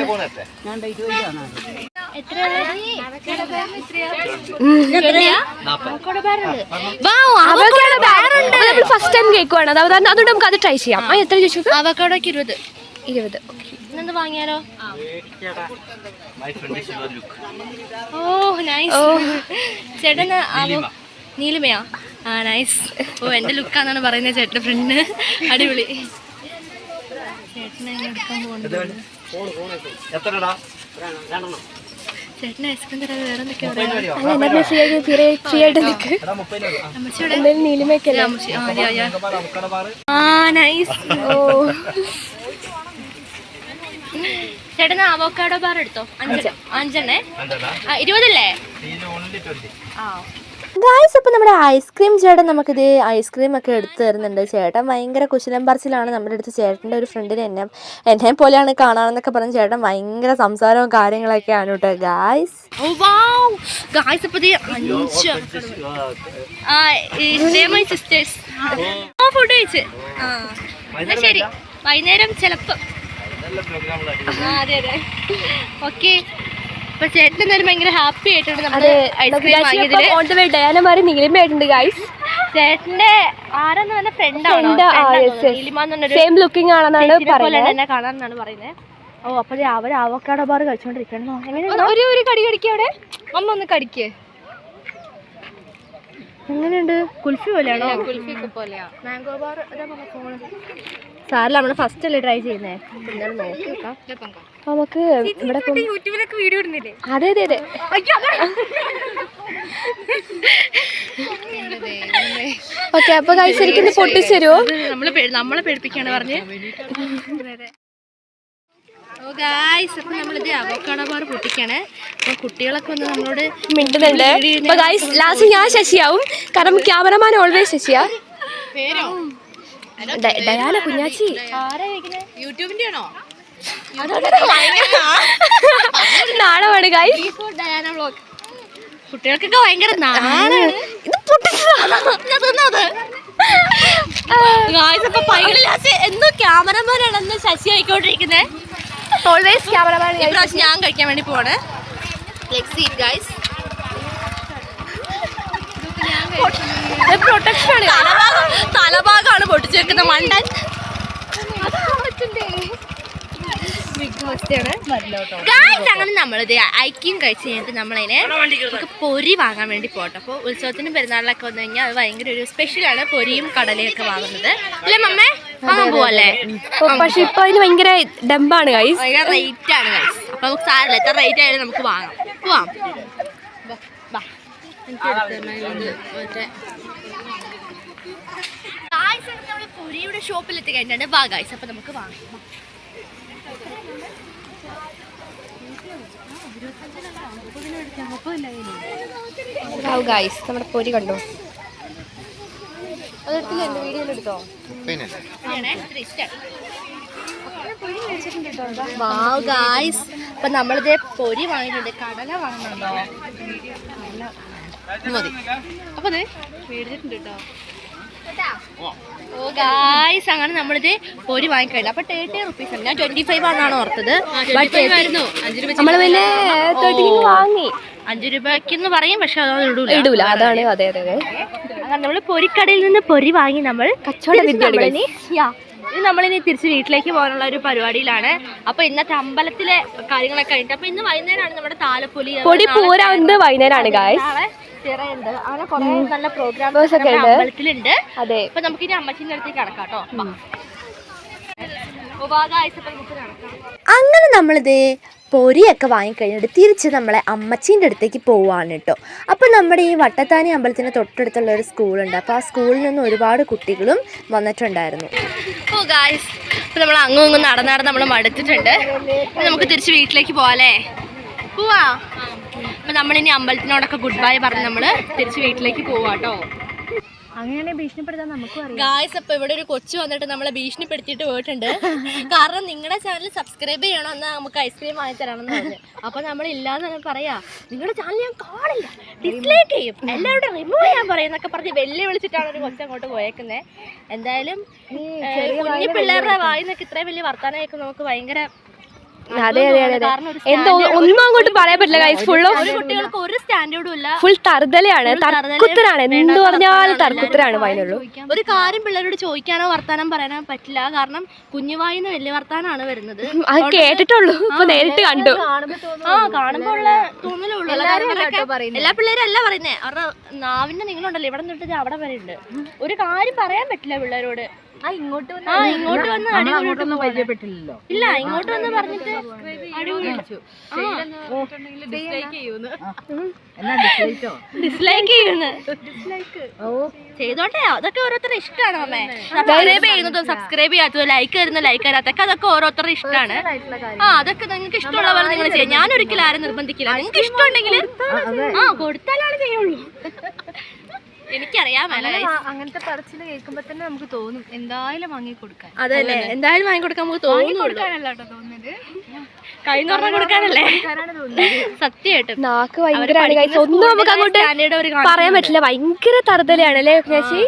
ഫസ്റ്റ് ടൈം കേൾക്കുവാണ് അതായത് അതുകൊണ്ട് നമുക്ക് അത് ട്രൈ ചെയ്യാം. എത്ര ചോദിച്ചു? അവക്കാടോക്ക് ഇരുപത്. ഇരുപത്. ഇന്നെന്ത് വാങ്ങിയാലോ? ഓ നൈസ് ചേട്ടൻ നീലിമയാ? ആ നൈസ് ഓ എന്റെ ലുക്കാന്നാണ് പറയുന്നത് ചേട്ടന്റെ ഫ്രണ്ട് അടിപൊളി. ചേട്ടനെ എടുക്കാൻ പോകുന്നത് ചേട്ടന് ഐസ്ക്രീം തരാതെ വേറെ എന്തൊക്കെയാ പറയുന്നത് എന്നാ ഫ്രീ ആയിട്ട് ഫ്രീ ഫ്രീ ആയിട്ട് നിൽക്ക് അമ്മച്ചിയുടെ? എന്തായാലും നീലിമയൊക്കെയല്ലേ അമ്മച്ചി ആ നൈസ് ഓ. അവോക്കാഡോ ബാർ എടുത്തോ? അഞ്ച് അഞ്ചെണ്ണേ? ഇരുപതല്ലേ? ആ. ഗായ്സ് അപ്പോൾ നമ്മുടെ ഐസ്ക്രീം ചേട്ടൻ നമുക്കിത് ഐസ്ക്രീം ഒക്കെ എടുത്തു തരുന്നുണ്ട്. ചേട്ടൻ ഭയങ്കര കുശലം പറച്ചിലാണ് നമ്മുടെ അടുത്ത്. ചേട്ടന്റെ ഒരു ഫ്രണ്ടിന് എന്നെ എന്നെ പോലെയാണ് കാണാമെന്നൊക്കെ പറഞ്ഞ് ചേട്ടൻ ഭയങ്കര സംസാരവും കാര്യങ്ങളൊക്കെയാണ് കേട്ടോ ഗായ്സ് വാവ് ഗായ്സ് അഞ്ച്. വൈകുന്നേരം ചിലപ്പോൾ ആ അതെ അതെ. അപ്പൊ ചേട്ടൻ എന്തായാലും ഭയങ്കര ഹാപ്പി ആയിട്ടുണ്ട് നമ്മൾ ഐസ്ക്രീം വാങ്ങിയതിൽ. ഓൺ ദ വേ ഡയാനമാര് നീലിമയായിട്ടുണ്ട് ഗൈസ് ചേട്ടന്റെ ആരെന്ന് പറഞ്ഞ ഫ്രണ്ട് ആണോ. സെയിം ലുക്കിംഗ് ആണെന്നാണ് പറയുന്നത്. എന്നെ കാണാന്നാണ് പറയുന്നത്. ഓ അപ്പൊ അവർ അവക്കാടോ ബാർ കഴിച്ചോണ്ടിരിക്കണം ഒരു ഒരു കടി കടിക്കേ അമ്മ ഒന്ന് കടിക്കേ. എങ്ങനെയുണ്ട്? കുൽഫി പോലെയാണോ? മാംഗോ ബാർ സാറിൽ നമ്മൾ ഫസ്റ്റ് അല്ലേ ട്രൈ ചെയ്യുന്നേ? എന്തായാലും നോക്കി നമുക്ക് ഇവിടെ യൂട്യൂബിലൊക്കെ വീഡിയോ ഇടുന്നില്ലേ? അതെ അതെ അതെ. ഓക്കെ അപ്പൊ കഴിച്ചിരിക്കുന്നത് പൊട്ടിച്ചു തരുമോ നമ്മളെ നമ്മളെ പേടിപ്പിക്കാണ് പറഞ്ഞ്. ഗായ്സ് അപ്പൊ നമ്മളിത് അവക്കാടോ ബാർ പൊട്ടിക്കാണ്. അപ്പൊ കുട്ടികളൊക്കെ വന്ന് നമ്മളോട് മിണ്ടുന്നുണ്ട്. അപ്പൊ ഗൈസ് ലാസ്റ്റ് ഞാൻ ശശിയാവും. കാരണം ക്യാമറമാൻ ഓൾവേസ് ശശിയാ. ഡ- ഡയാന കുഞ്ഞാച്ചി. യൂട്യൂബിന്റെ ആണോ നാണമാണ് ഗൈസ് ഡയാന വ്ളോഗ് കുട്ടികൾക്കൊക്കെ ഭയങ്കര നാണാണ്. ഇത് പൊട്ടിച്ചത്. ഗായ്സ് അപ്പൊ ഭയങ്കര ലാസ്റ്റ് എന്തോ ക്യാമറമാനാണെന്ന് ശശി ആയിക്കൊണ്ടിരിക്കുന്നത് ഓൾവേസ് ക്യാമറമാൻ ഇപ്രാവശ്യം ഞാൻ കഴിക്കാൻ വേണ്ടി പോവാണ്. ലെക്സ് ഈറ്റ് ഗൈസ് പ്രൊട്ടക്ഷൻ ആണ്. തലഭാഗമാണ് പൊട്ടിച്ചു വെക്കുന്ന മണ്ടൻ അങ്ങനെ നമ്മളിത് ഐക്യം കഴിച്ച് കഴിഞ്ഞിട്ട് നമ്മളതിനെ നമുക്ക് പൊരി വാങ്ങാൻ വേണ്ടി പോട്ടെ അപ്പോൾ ഉത്സവത്തിനും പെരുന്നാളിലൊക്കെ വന്നു കഴിഞ്ഞാൽ അത് ഭയങ്കര ഒരു സ്പെഷ്യലാണ് പൊരിയും കടലയും ഒക്കെ വാങ്ങുന്നത്. അല്ലേ മമ്മേ? വാങ്ങാൻ പോവല്ലേ പക്ഷെ ഇപ്പൊ അതിന് ഭയങ്കര ഡംബാണ് ഗൈസ് റേറ്റ് ആണ് ഗൈസ് അപ്പൊ നമുക്ക് സാരമില്ല. എത്ര റേറ്റ് ആയാലും നമുക്ക് വാങ്ങാം. പോവാം പുരിയുടെ ഷോപ്പിൽ എത്തി കഴിഞ്ഞിട്ടുണ്ട്. വാ ഗൈസ് അപ്പൊ നമുക്ക് വാങ്ങാം. ഗൈസ് നമ്മുടെ പൊരി കണ്ടോ? അതെടുത്തില്ല? എന്റെ എടുത്തോ വാവ് ഗായ്സ് അപ്പൊ നമ്മളിത് പൊരി വാങ്ങിയിട്ടുണ്ട്. കടല വാങ്ങുന്നുണ്ടോ മതി. അപ്പൊ അതെ മേടിച്ചിട്ടുണ്ട് കേട്ടോ. ഓ. ഗായ്സ് അങ്ങനെ നമ്മളിത് പൊരി വാങ്ങിക്കഴിഞ്ഞു. അപ്പൊ തേർട്ടി റുപ്പീസ് ആണ്. ഞാൻ ട്വന്റി ഫൈവ് ആണെന്നാണ് ഓർത്തത്. നമ്മൾ പിന്നെ വാങ്ങി. അഞ്ചു രൂപയ്ക്കെന്ന് പറയും പക്ഷെ അത് ഇടൂല. ഇടൂല. അതാണ് അതെ അതെ അതെ. അങ്ങനെ നമ്മൾ പൊരിക്കടയിൽ നിന്ന് പൊരി വാങ്ങി നമ്മൾ കച്ചവടം നമ്മളിനി- യാ. ഇത് നമ്മളിനി തിരിച്ച് വീട്ടിലേക്ക് പോകാനുള്ള ഒരു പരിപാടിയിലാണ്. അപ്പൊ ഇന്നത്തെ അമ്പലത്തിലെ കാര്യങ്ങളൊക്കെ കഴിഞ്ഞിട്ട് അപ്പൊ ഇന്ന് വൈകുന്നേരമാണ് നമ്മുടെ താലപ്പൊലി പൊടി പൂരാവുന്നത് വൈകുന്നേരമാണ് ഗായ്സ് നാളെ തിറയുണ്ട് അങ്ങനെ കുറെ നല്ല പ്രോഗ്രാമേഴ്സ് ഒക്കെ ഉണ്ട്. അമ്പലത്തിലുണ്ട്. അതെ. അപ്പൊ നമുക്ക് ഇനി അമ്മച്ചിന്റെ അടുത്തേക്ക് കടക്കാം കേട്ടോ. അങ്ങനെ നമ്മളിത് പൊരിയൊക്കെ വാങ്ങിക്കഴിഞ്ഞിട്ട് തിരിച്ച് നമ്മളെ അമ്മച്ചീന്റെ അടുത്തേക്ക് പോവാണ് കേട്ടോ. അപ്പോൾ നമ്മുടെ ഈ വട്ടത്താനി അമ്പലത്തിന് തൊട്ടടുത്തുള്ള ഒരു സ്കൂളുണ്ട്. അപ്പോൾ ആ സ്കൂളിൽ നിന്ന് ഒരുപാട് കുട്ടികളും വന്നിട്ടുണ്ടായിരുന്നു. ഓ അപ്പോൾ നമ്മൾ അങ്ങും ഇങ്ങും നടന്ന് നടന്ന് നമ്മൾ മടുത്തിട്ടുണ്ട്. നമുക്ക് തിരിച്ച് വീട്ടിലേക്ക് പോവാലേ പോവാ. അപ്പം നമ്മളിനി അമ്പലത്തിനോടൊക്കെ ഗുഡ് ബൈ പറഞ്ഞ് നമ്മൾ തിരിച്ച് വീട്ടിലേക്ക് പോവാട്ടോ അങ്ങനെ ഭീഷണിപ്പെടുത്താൻ നമുക്കും അറിയാം. ഗായ്സ് അപ്പൊ ഇവിടെ ഒരു കൊച്ചു വന്നിട്ട് നമ്മളെ ഭീഷണിപ്പെടുത്തിയിട്ട് പോയിട്ടുണ്ട്. കാരണം നിങ്ങളുടെ ചാനൽ സബ്സ്ക്രൈബ് ചെയ്യണം എന്നാ നമുക്ക് ഐസ്ക്രീം വാങ്ങി തരണം പറഞ്ഞു. അപ്പൊ നമ്മൾ ഇല്ലാന്ന് പറയാ നിങ്ങളുടെ ചാനൽ ഞാൻ കാണില്ല. ഡിസ്ലൈക്ക് ചെയ്യും. എല്ലാവരുടെ റിമൂവ് ചെയ്യാൻ പറയും എന്നൊക്കെ പറഞ്ഞ് വെല്ലു വിളിച്ചിട്ടാണ് ഒരു കൊച്ചങ്ങോട്ട് പോയേക്കുന്നത് എന്തായാലും കുഞ്ഞു പിള്ളേരുടെ വായിന്നൊക്കെ ഇത്രയും വലിയ വർത്താനം നമുക്ക് ഭയങ്കര അതെ അതെ അതെ അതെ. എന്തോ ഒന്നും അങ്ങോട്ട് പറയാൻ പറ്റില്ല ഗൈസ് ഫുൾ കുട്ടികൾക്ക് ഒരു സ്റ്റാൻഡേർഡും ഇല്ല. ഫുൾ തറുതലയാണ്. തർക്കുത്തരാണ്. എന്ത് പറഞ്ഞാലും തർക്കുത്തരാണ് പറയുന്നുള്ളൂ ഒരു കാര്യം പിള്ളേരോട് ചോദിക്കാനോ വർത്താനം പറയാനോ പറ്റില്ല. കാരണം കുഞ്ഞുവായിന്ന് വലിയ വർത്താനാണ് വരുന്നത്. അത് കേട്ടിട്ടുള്ളൂ. ഇപ്പൊ നേരിട്ട് കണ്ടു. ആ കാണുമ്പോ ഉള്ള തോന്നലുള്ളൂ. എല്ലാ പിള്ളേരും അല്ല പറയുന്നേ. അവരുടെ നാവിന്റെ നിങ്ങളുണ്ടല്ലോ. ഇവിടെ നിന്നിട്ട് അവിടെ വരെ ഉണ്ട് ഒരു കാര്യം പറയാൻ പറ്റില്ല പിള്ളേരോട്. ആ ഇങ്ങോട്ട് വന്ന് ആ ഇങ്ങോട്ട് വന്ന് നമ്മൾ അടിപൊളി അങ്ങോട്ടൊന്നും പരിചയപ്പെട്ടില്ലല്ലോ. ഇല്ല ഇങ്ങോട്ട് വന്ന് പറഞ്ഞിട്ട് ഡിസ്ലൈക്ക് ചെയ്യുന്നു. ചെയ്തോട്ടെ അതൊക്കെ ഓരോരുത്തരുടെ ഇഷ്ടമാണ് അമ്മേ. സബ്സ്ക്രൈബ് ചെയ്യുന്നതും സബ്സ്ക്രൈബ് ചെയ്യാത്തതും ലൈക്ക് തരുന്ന ലൈക്ക് തരാത്തൊക്കെ അതൊക്കെ ഓരോരുത്തരുടെ ഇഷ്ടമാണ്. ആ അതൊക്കെ നിങ്ങൾക്ക് ഇഷ്ടമുള്ള പോലെ നിങ്ങൾ ചെയ്യാം. ഞാൻ ഒരിക്കലും ആരും നിർബന്ധിക്കില്ല. നിങ്ങൾക്ക് ഇഷ്ടമുണ്ടെങ്കിൽ ആ കൊടുത്താലാണ് ചെയ്യുള്ളൂ. എനിക്കറിയാം അങ്ങനത്തെ പറച്ചിൽ കേൾക്കുമ്പോ തന്നെ നമുക്ക് തോന്നും എന്തായാലും വാങ്ങി കൊടുക്കാൻ അതല്ലേ എന്തായാലും വാങ്ങിക്കൊടുക്കാൻ നമുക്ക് തോന്നുന്നു കൊടുക്കാനല്ല തോന്നുന്നത്. കൈ തുറന്ന് കൊടുക്കാനല്ലേ? സത്യമായിട്ടും. നാക്ക് ഭയങ്കര. ഒന്നും നമുക്ക് അങ്ങോട്ട് പറയാൻ പറ്റില്ല. ഭയങ്കര തറുതലയാണ് അല്ലേ ചേച്ചി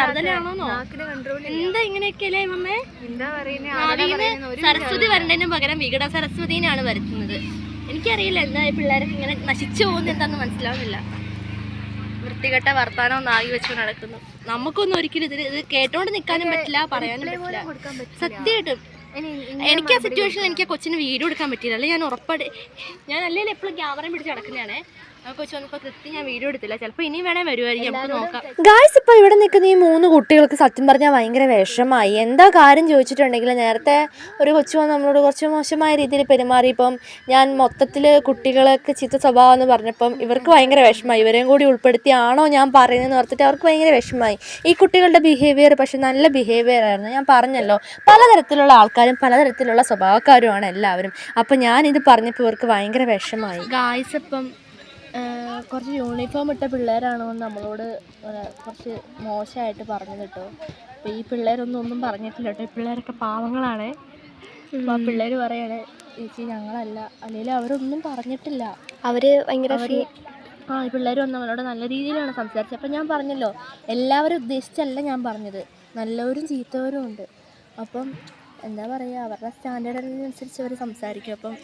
തറുതലാണോന്നോ എന്താ ഇങ്ങനെയൊക്കെയല്ലേ മമ്മേ ഭാവിന്ന് സരസ്വതി വരണ്ടതിന് പകരം വികട സരസ്വതിനാണ് വരുത്തുന്നത്. എനിക്കറിയില്ല എന്താ ഈ പിള്ളേരൊക്കെ ഇങ്ങനെ നശിച്ചു പോകുന്ന എന്താന്ന് മനസ്സിലാവുന്നില്ല. വൃത്തികെട്ട വർത്താനം നാഗി വെച്ചു നടക്കുന്നു. നമുക്കൊന്നും ഒരിക്കലും ഇതിൽ ഇത് കേട്ടോണ്ട് നിൽക്കാനും പറ്റില്ല പറയാനും പറ്റില്ല. സത്യമായിട്ടും. എനിക്ക് ആ സിറ്റുവേഷനിൽ എനിക്ക് ആ കൊച്ചിന് വീഡിയോ എടുക്കാൻ പറ്റിയില്ല. അല്ലെങ്കിൽ ഞാൻ ഉറപ്പായിട്ട് ഞാൻ അല്ലെങ്കിൽ എപ്പോഴും ക്യാമറയും പിടിച്ച് നടക്കുന്നതാണേ. ഗായ്സ് ഇപ്പൊ ഇവിടെ നിൽക്കുന്ന ഈ മൂന്ന് കുട്ടികൾക്ക് സത്യം പറഞ്ഞാൽ ഭയങ്കര വിഷമായി. എന്താ കാര്യം ചോദിച്ചിട്ടുണ്ടെങ്കിൽ നേരത്തെ ഒരു കൊച്ചു വന്ന് നമ്മളോട് കുറച്ച് മോശമായ രീതിയിൽ പെരുമാറി. ഇപ്പം ഞാൻ മൊത്തത്തിൽ കുട്ടികളൊക്കെ ചീത്ത സ്വഭാവം എന്ന് പറഞ്ഞപ്പം ഇവർക്ക് ഭയങ്കര വിഷമായി. ഇവരെയും കൂടി ഉൾപ്പെടുത്തിയാണോ ഞാൻ പറയുന്നതെന്ന് ഓർത്തിട്ട് അവർക്ക് ഭയങ്കര വിഷമായി. ഈ കുട്ടികളുടെ ബിഹേവിയർ പക്ഷെ നല്ല ബിഹേവിയർ ആയിരുന്നു. ഞാൻ പറഞ്ഞല്ലോ പലതരത്തിലുള്ള ആൾക്കാരും പലതരത്തിലുള്ള സ്വഭാവക്കാരുമാണ് എല്ലാവരും. അപ്പം ഞാനിത് പറഞ്ഞപ്പോൾ ഇവർക്ക് ഭയങ്കര വിഷമായി. ഗായ്സ് ഇപ്പം കുറച്ച് യൂണിഫോം ഇട്ട പിള്ളേരാണോ എന്ന് നമ്മളോട് കുറച്ച് മോശമായിട്ട് പറഞ്ഞത് കേട്ടോ. അപ്പോൾ ഈ പിള്ളേരൊന്നും ഒന്നും പറഞ്ഞിട്ടില്ല കേട്ടോ. ഈ പിള്ളേരൊക്കെ പാവങ്ങളാണ്. അപ്പോൾ ആ പിള്ളേർ പറയാണ് ചേച്ചി ഞങ്ങളല്ല. അല്ലെങ്കിൽ അവരൊന്നും പറഞ്ഞിട്ടില്ല. അവർ ഭയങ്കര ആ ഈ പിള്ളേർ വന്ന് നമ്മളോട് നല്ല രീതിയിലാണ് സംസാരിച്ചത്. അപ്പം ഞാൻ പറഞ്ഞല്ലോ എല്ലാവരും ഉദ്ദേശിച്ചല്ല ഞാൻ പറഞ്ഞത്. നല്ലവരും ചീത്തവരും ഉണ്ട്. അപ്പം എന്താ പറയുക അവരുടെ സ്റ്റാൻഡേർഡിനനുസരിച്ച് അവർ സംസാരിക്കും. അപ്പം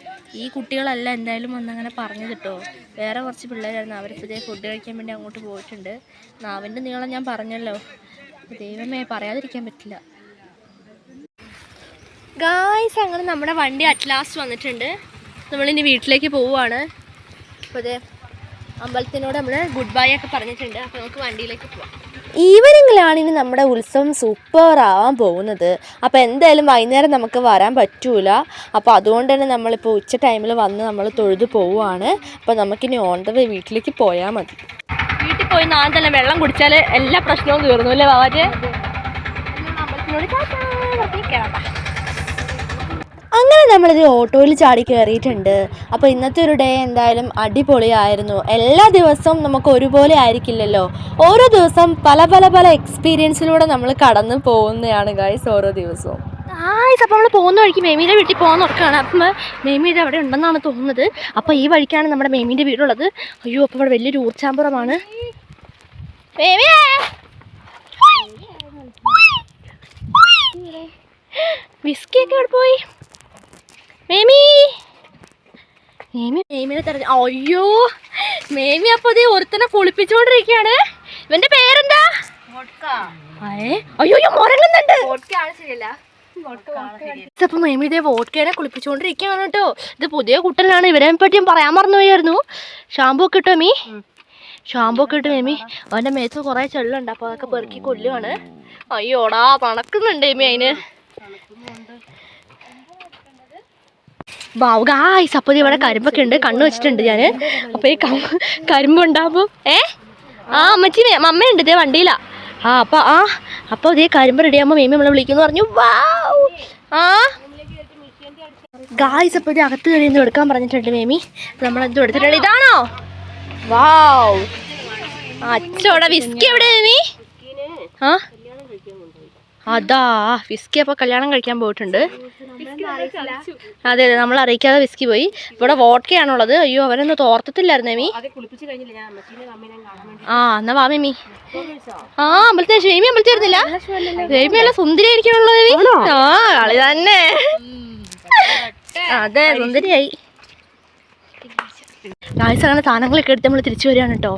ഈ കുട്ടികളല്ല എന്തായാലും വന്നങ്ങനെ പറഞ്ഞു കിട്ടുമോ വേറെ കുറച്ച് പിള്ളേരായിരുന്നു. അവർ പുതിയ ഫുഡ് കഴിക്കാൻ വേണ്ടി അങ്ങോട്ട് പോയിട്ടുണ്ട്. നാവിന്റെ നീളം ഞാൻ പറഞ്ഞല്ലോ. ദൈവമേ പറയാതിരിക്കാൻ പറ്റില്ല. ഗായ്സ് അങ്ങനെ നമ്മുടെ വണ്ടി അറ്റ് ലാസ്റ്റ് വന്നിട്ടുണ്ട്. നമ്മളിനി വീട്ടിലേക്ക് പോവുകയാണ് അപ്പോൾ അതെ അമ്പലത്തിനോട് നമ്മൾ ഗുഡ് ബൈ ഒക്കെ പറഞ്ഞിട്ടുണ്ട്. അപ്പോൾ നമുക്ക് വണ്ടിയിലേക്ക് പോവാം. ഈവനിങ്ങിലാണ് ഇനി നമ്മുടെ ഉത്സവം സൂപ്പർ ആവാൻ പോകുന്നത്. അപ്പോൾ എന്തായാലും വൈകുന്നേരം നമുക്ക് വരാൻ പറ്റൂല. അപ്പോൾ അതുകൊണ്ട് തന്നെ നമ്മളിപ്പോൾ ഉച്ച ടൈമിൽ വന്ന് നമ്മൾ തൊഴുതു പോവുകയാണ് അപ്പോൾ നമുക്കിനി ഓൺ ദ വേ വീട്ടിലേക്ക് പോയാൽ മതി. വീട്ടിൽ പോയി നാളെ തന്നെ വെള്ളം കുടിച്ചാൽ എല്ലാ പ്രശ്നവും തീർന്നു അല്ലേ ബാബാജ്? അമ്പലത്തിനോട് കയറാം. അങ്ങനെ നമ്മളിത് ഓട്ടോയിൽ ചാടി കയറിയിട്ടുണ്ട് അപ്പോൾ ഇന്നത്തെ ഒരു ഡേ എന്തായാലും അടിപൊളിയായിരുന്നു. എല്ലാ ദിവസവും നമുക്ക് ഒരുപോലെ ആയിരിക്കില്ലല്ലോ. ഓരോ ദിവസം പല പല പല എക്സ്പീരിയൻസിലൂടെ നമ്മൾ കടന്നു പോകുന്നതാണ് ഗൈസ് ഓരോ ദിവസവും. ഗായ്സ് അപ്പോൾ നമ്മൾ പോകുന്ന വഴിക്ക് മേമിയുടെ വീട്ടിൽ പോകാൻ നോക്കുകയാണ്. അപ്പം മേമി ഇത് അവിടെ ഉണ്ടെന്നാണ് തോന്നുന്നത്. അപ്പോൾ ഈ വഴിക്കാണ് നമ്മുടെ മേമീന്റെ വീടുള്ളത്. അയ്യോ അപ്പോൾ ഇവിടെ വലിയൊരു ഊർച്ചാമ്പുറമാണ് മേമിയേ! വിസ്കിയൊക്കെ അവിടെ പോയി? മേമി. മേമി മേമിനെ തെരഞ്ഞ അയ്യോ. മേമി അപ്പൊ അതേ ഒരുത്തനെ കുളിപ്പിച്ചുകൊണ്ടിരിക്കുകയാണ് ഇവന്റെ പേരെന്താ? അയ്യോ അയ്യോ മുറങ്ങുന്നുണ്ട് ഇതപ്പം മേമി ഇതേ വോട്ട്ക്കേനെ കുളിപ്പിച്ചുകൊണ്ടിരിക്കുകയാണ് കേട്ടോ ഇത് പുതിയ കുട്ടനാണ്. ഇവരെ പറ്റിയും പറയാൻ മറന്നു പോയായിരുന്നു ഷാമ്പു ഒക്കെ ഇട്ടോ മീ ഷാമ്പു ഒക്കെ ഇട്ട് മേമി. അവന്റെ മേത്ത് കുറെ ചെള്ളുണ്ട്. അപ്പൊ അതൊക്കെ പെറുക്കി കൊല്ലുവാണ്. അയ്യോടാ പണക്കുന്നുണ്ട് മേമി അതിന്. ബാവ് ഗായ്സ് അപ്പോൾ ഇവിടെ കരിമ്പൊക്കെ ഉണ്ട്. കണ്ണ് വെച്ചിട്ടുണ്ട് ഞാൻ അപ്പോൾ ഈ കരിമ്പ് ഉണ്ടാകുമ്പോൾ ഏ? ആ അമ്മച്ചി അമ്മ മമ്മയുണ്ട് ഇതേ വണ്ടിയിലാ. ആ അപ്പോൾ ആ അപ്പോൾ ഇതേ കരിമ്പ് റെഡിയാകുമ്പോൾ മേമി നമ്മളെ വിളിക്കുന്നു പറഞ്ഞു. വാവ്! ആ? ഗായ്സ് അപ്പോൾ ഇത് അകത്ത് കയറി എടുക്കാൻ പറഞ്ഞിട്ടുണ്ട് മേമി. നമ്മൾ എന്തോ എടുത്തിട്ടുണ്ട്. ഇതാണോ? വാവ്! അച്ചോടെ വിസ്കി എവിടെ മേമി? ആ? അതാ വിസ്കി അപ്പോൾ കല്യാണം കഴിക്കാൻ പോയിട്ടുണ്ട്. അതെ അതെ നമ്മൾ അറിയിക്കാതെ വിസ്കി പോയി. ഇവിടെ വോട്ടയാണുള്ളത് അയ്യോ അവരൊന്നും തോർത്തിട്ടില്ലായിരുന്നു മീ? ആ എന്നാ വാ മീ. ആ അമ്പലത്തെ ഷേമി അമ്പലത്തിൽ വരുന്നില്ല ഷേമി അല്ല സുന്ദരിയായിരിക്കണുള്ളത് ആ കളി തന്നെ. അതെ സുന്ദരിയായി. ഗായ്സ് അങ്ങനെ സാധനങ്ങളൊക്കെ എടുത്ത് നമ്മൾ തിരിച്ചു വരികയാണ് കേട്ടോ.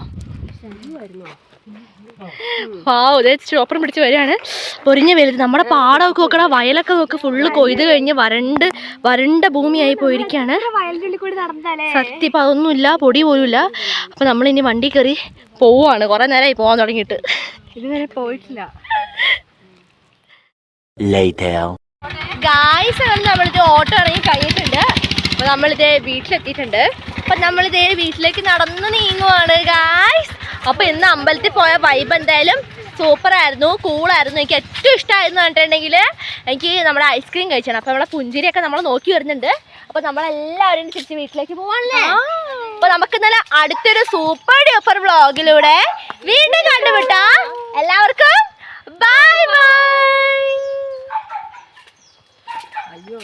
ആ ഇതേ ചോപ്പറും പിടിച്ച് വരികയാണ്. പൊരിഞ്ഞ വെയിലത്ത് നമ്മുടെ പാടമൊക്കെ നോക്കണ വയലൊക്കെ നോക്ക് ഫുള്ള് കൊയ്ത് കഴിഞ്ഞ് വരണ്ട് വരണ്ട ഭൂമിയായി പോയിരിക്കുകയാണ്. സത്യം ഇപ്പം അതൊന്നുമില്ല പൊടി പോലുമില്ല. അപ്പം നമ്മളിനി വണ്ടി കയറി പോവാണ് കുറേ നേരമായി പോകാൻ തുടങ്ങിയിട്ട്. ഇതുവരെ പോയിട്ടില്ല. ഗായ്സ് നമ്മളിത് ഓട്ടോ ഇറങ്ങി കഴിഞ്ഞിട്ടുണ്ട്. നമ്മളിതേ വീട്ടിലെത്തിയിട്ടുണ്ട്. അപ്പൊ നമ്മളിതേ വീട്ടിലേക്ക് നടന്ന് നീങ്ങുവാണ് ഗായ്സ് അപ്പൊ ഇന്ന് അമ്പലത്തിൽ പോയ വൈബ് എന്തായാലും സൂപ്പറായിരുന്നു കൂളായിരുന്നു. എനിക്ക് ഏറ്റവും ഇഷ്ടമായിരുന്നു കണ്ടിട്ടുണ്ടെങ്കിൽ എനിക്ക് നമ്മുടെ ഐസ്ക്രീം കഴിച്ചാണ്. അപ്പൊ നമ്മുടെ പുഞ്ചിരിയൊക്കെ നമ്മൾ നോക്കി വരുന്നുണ്ട്. അപ്പൊ നമ്മളെല്ലാവരും തിരിച്ച് വീട്ടിലേക്ക് പോവാണല്ലേ? അപ്പൊ നമുക്ക് ഇന്നലെ അടുത്തൊരു സൂപ്പർ ഡ്യൂപ്പർ വ്ളോഗിലൂടെ വീണ്ടും കണ്ടുപിട്ടാ എല്ലാവർക്കും ബൈ ബൈ അയ്യോ.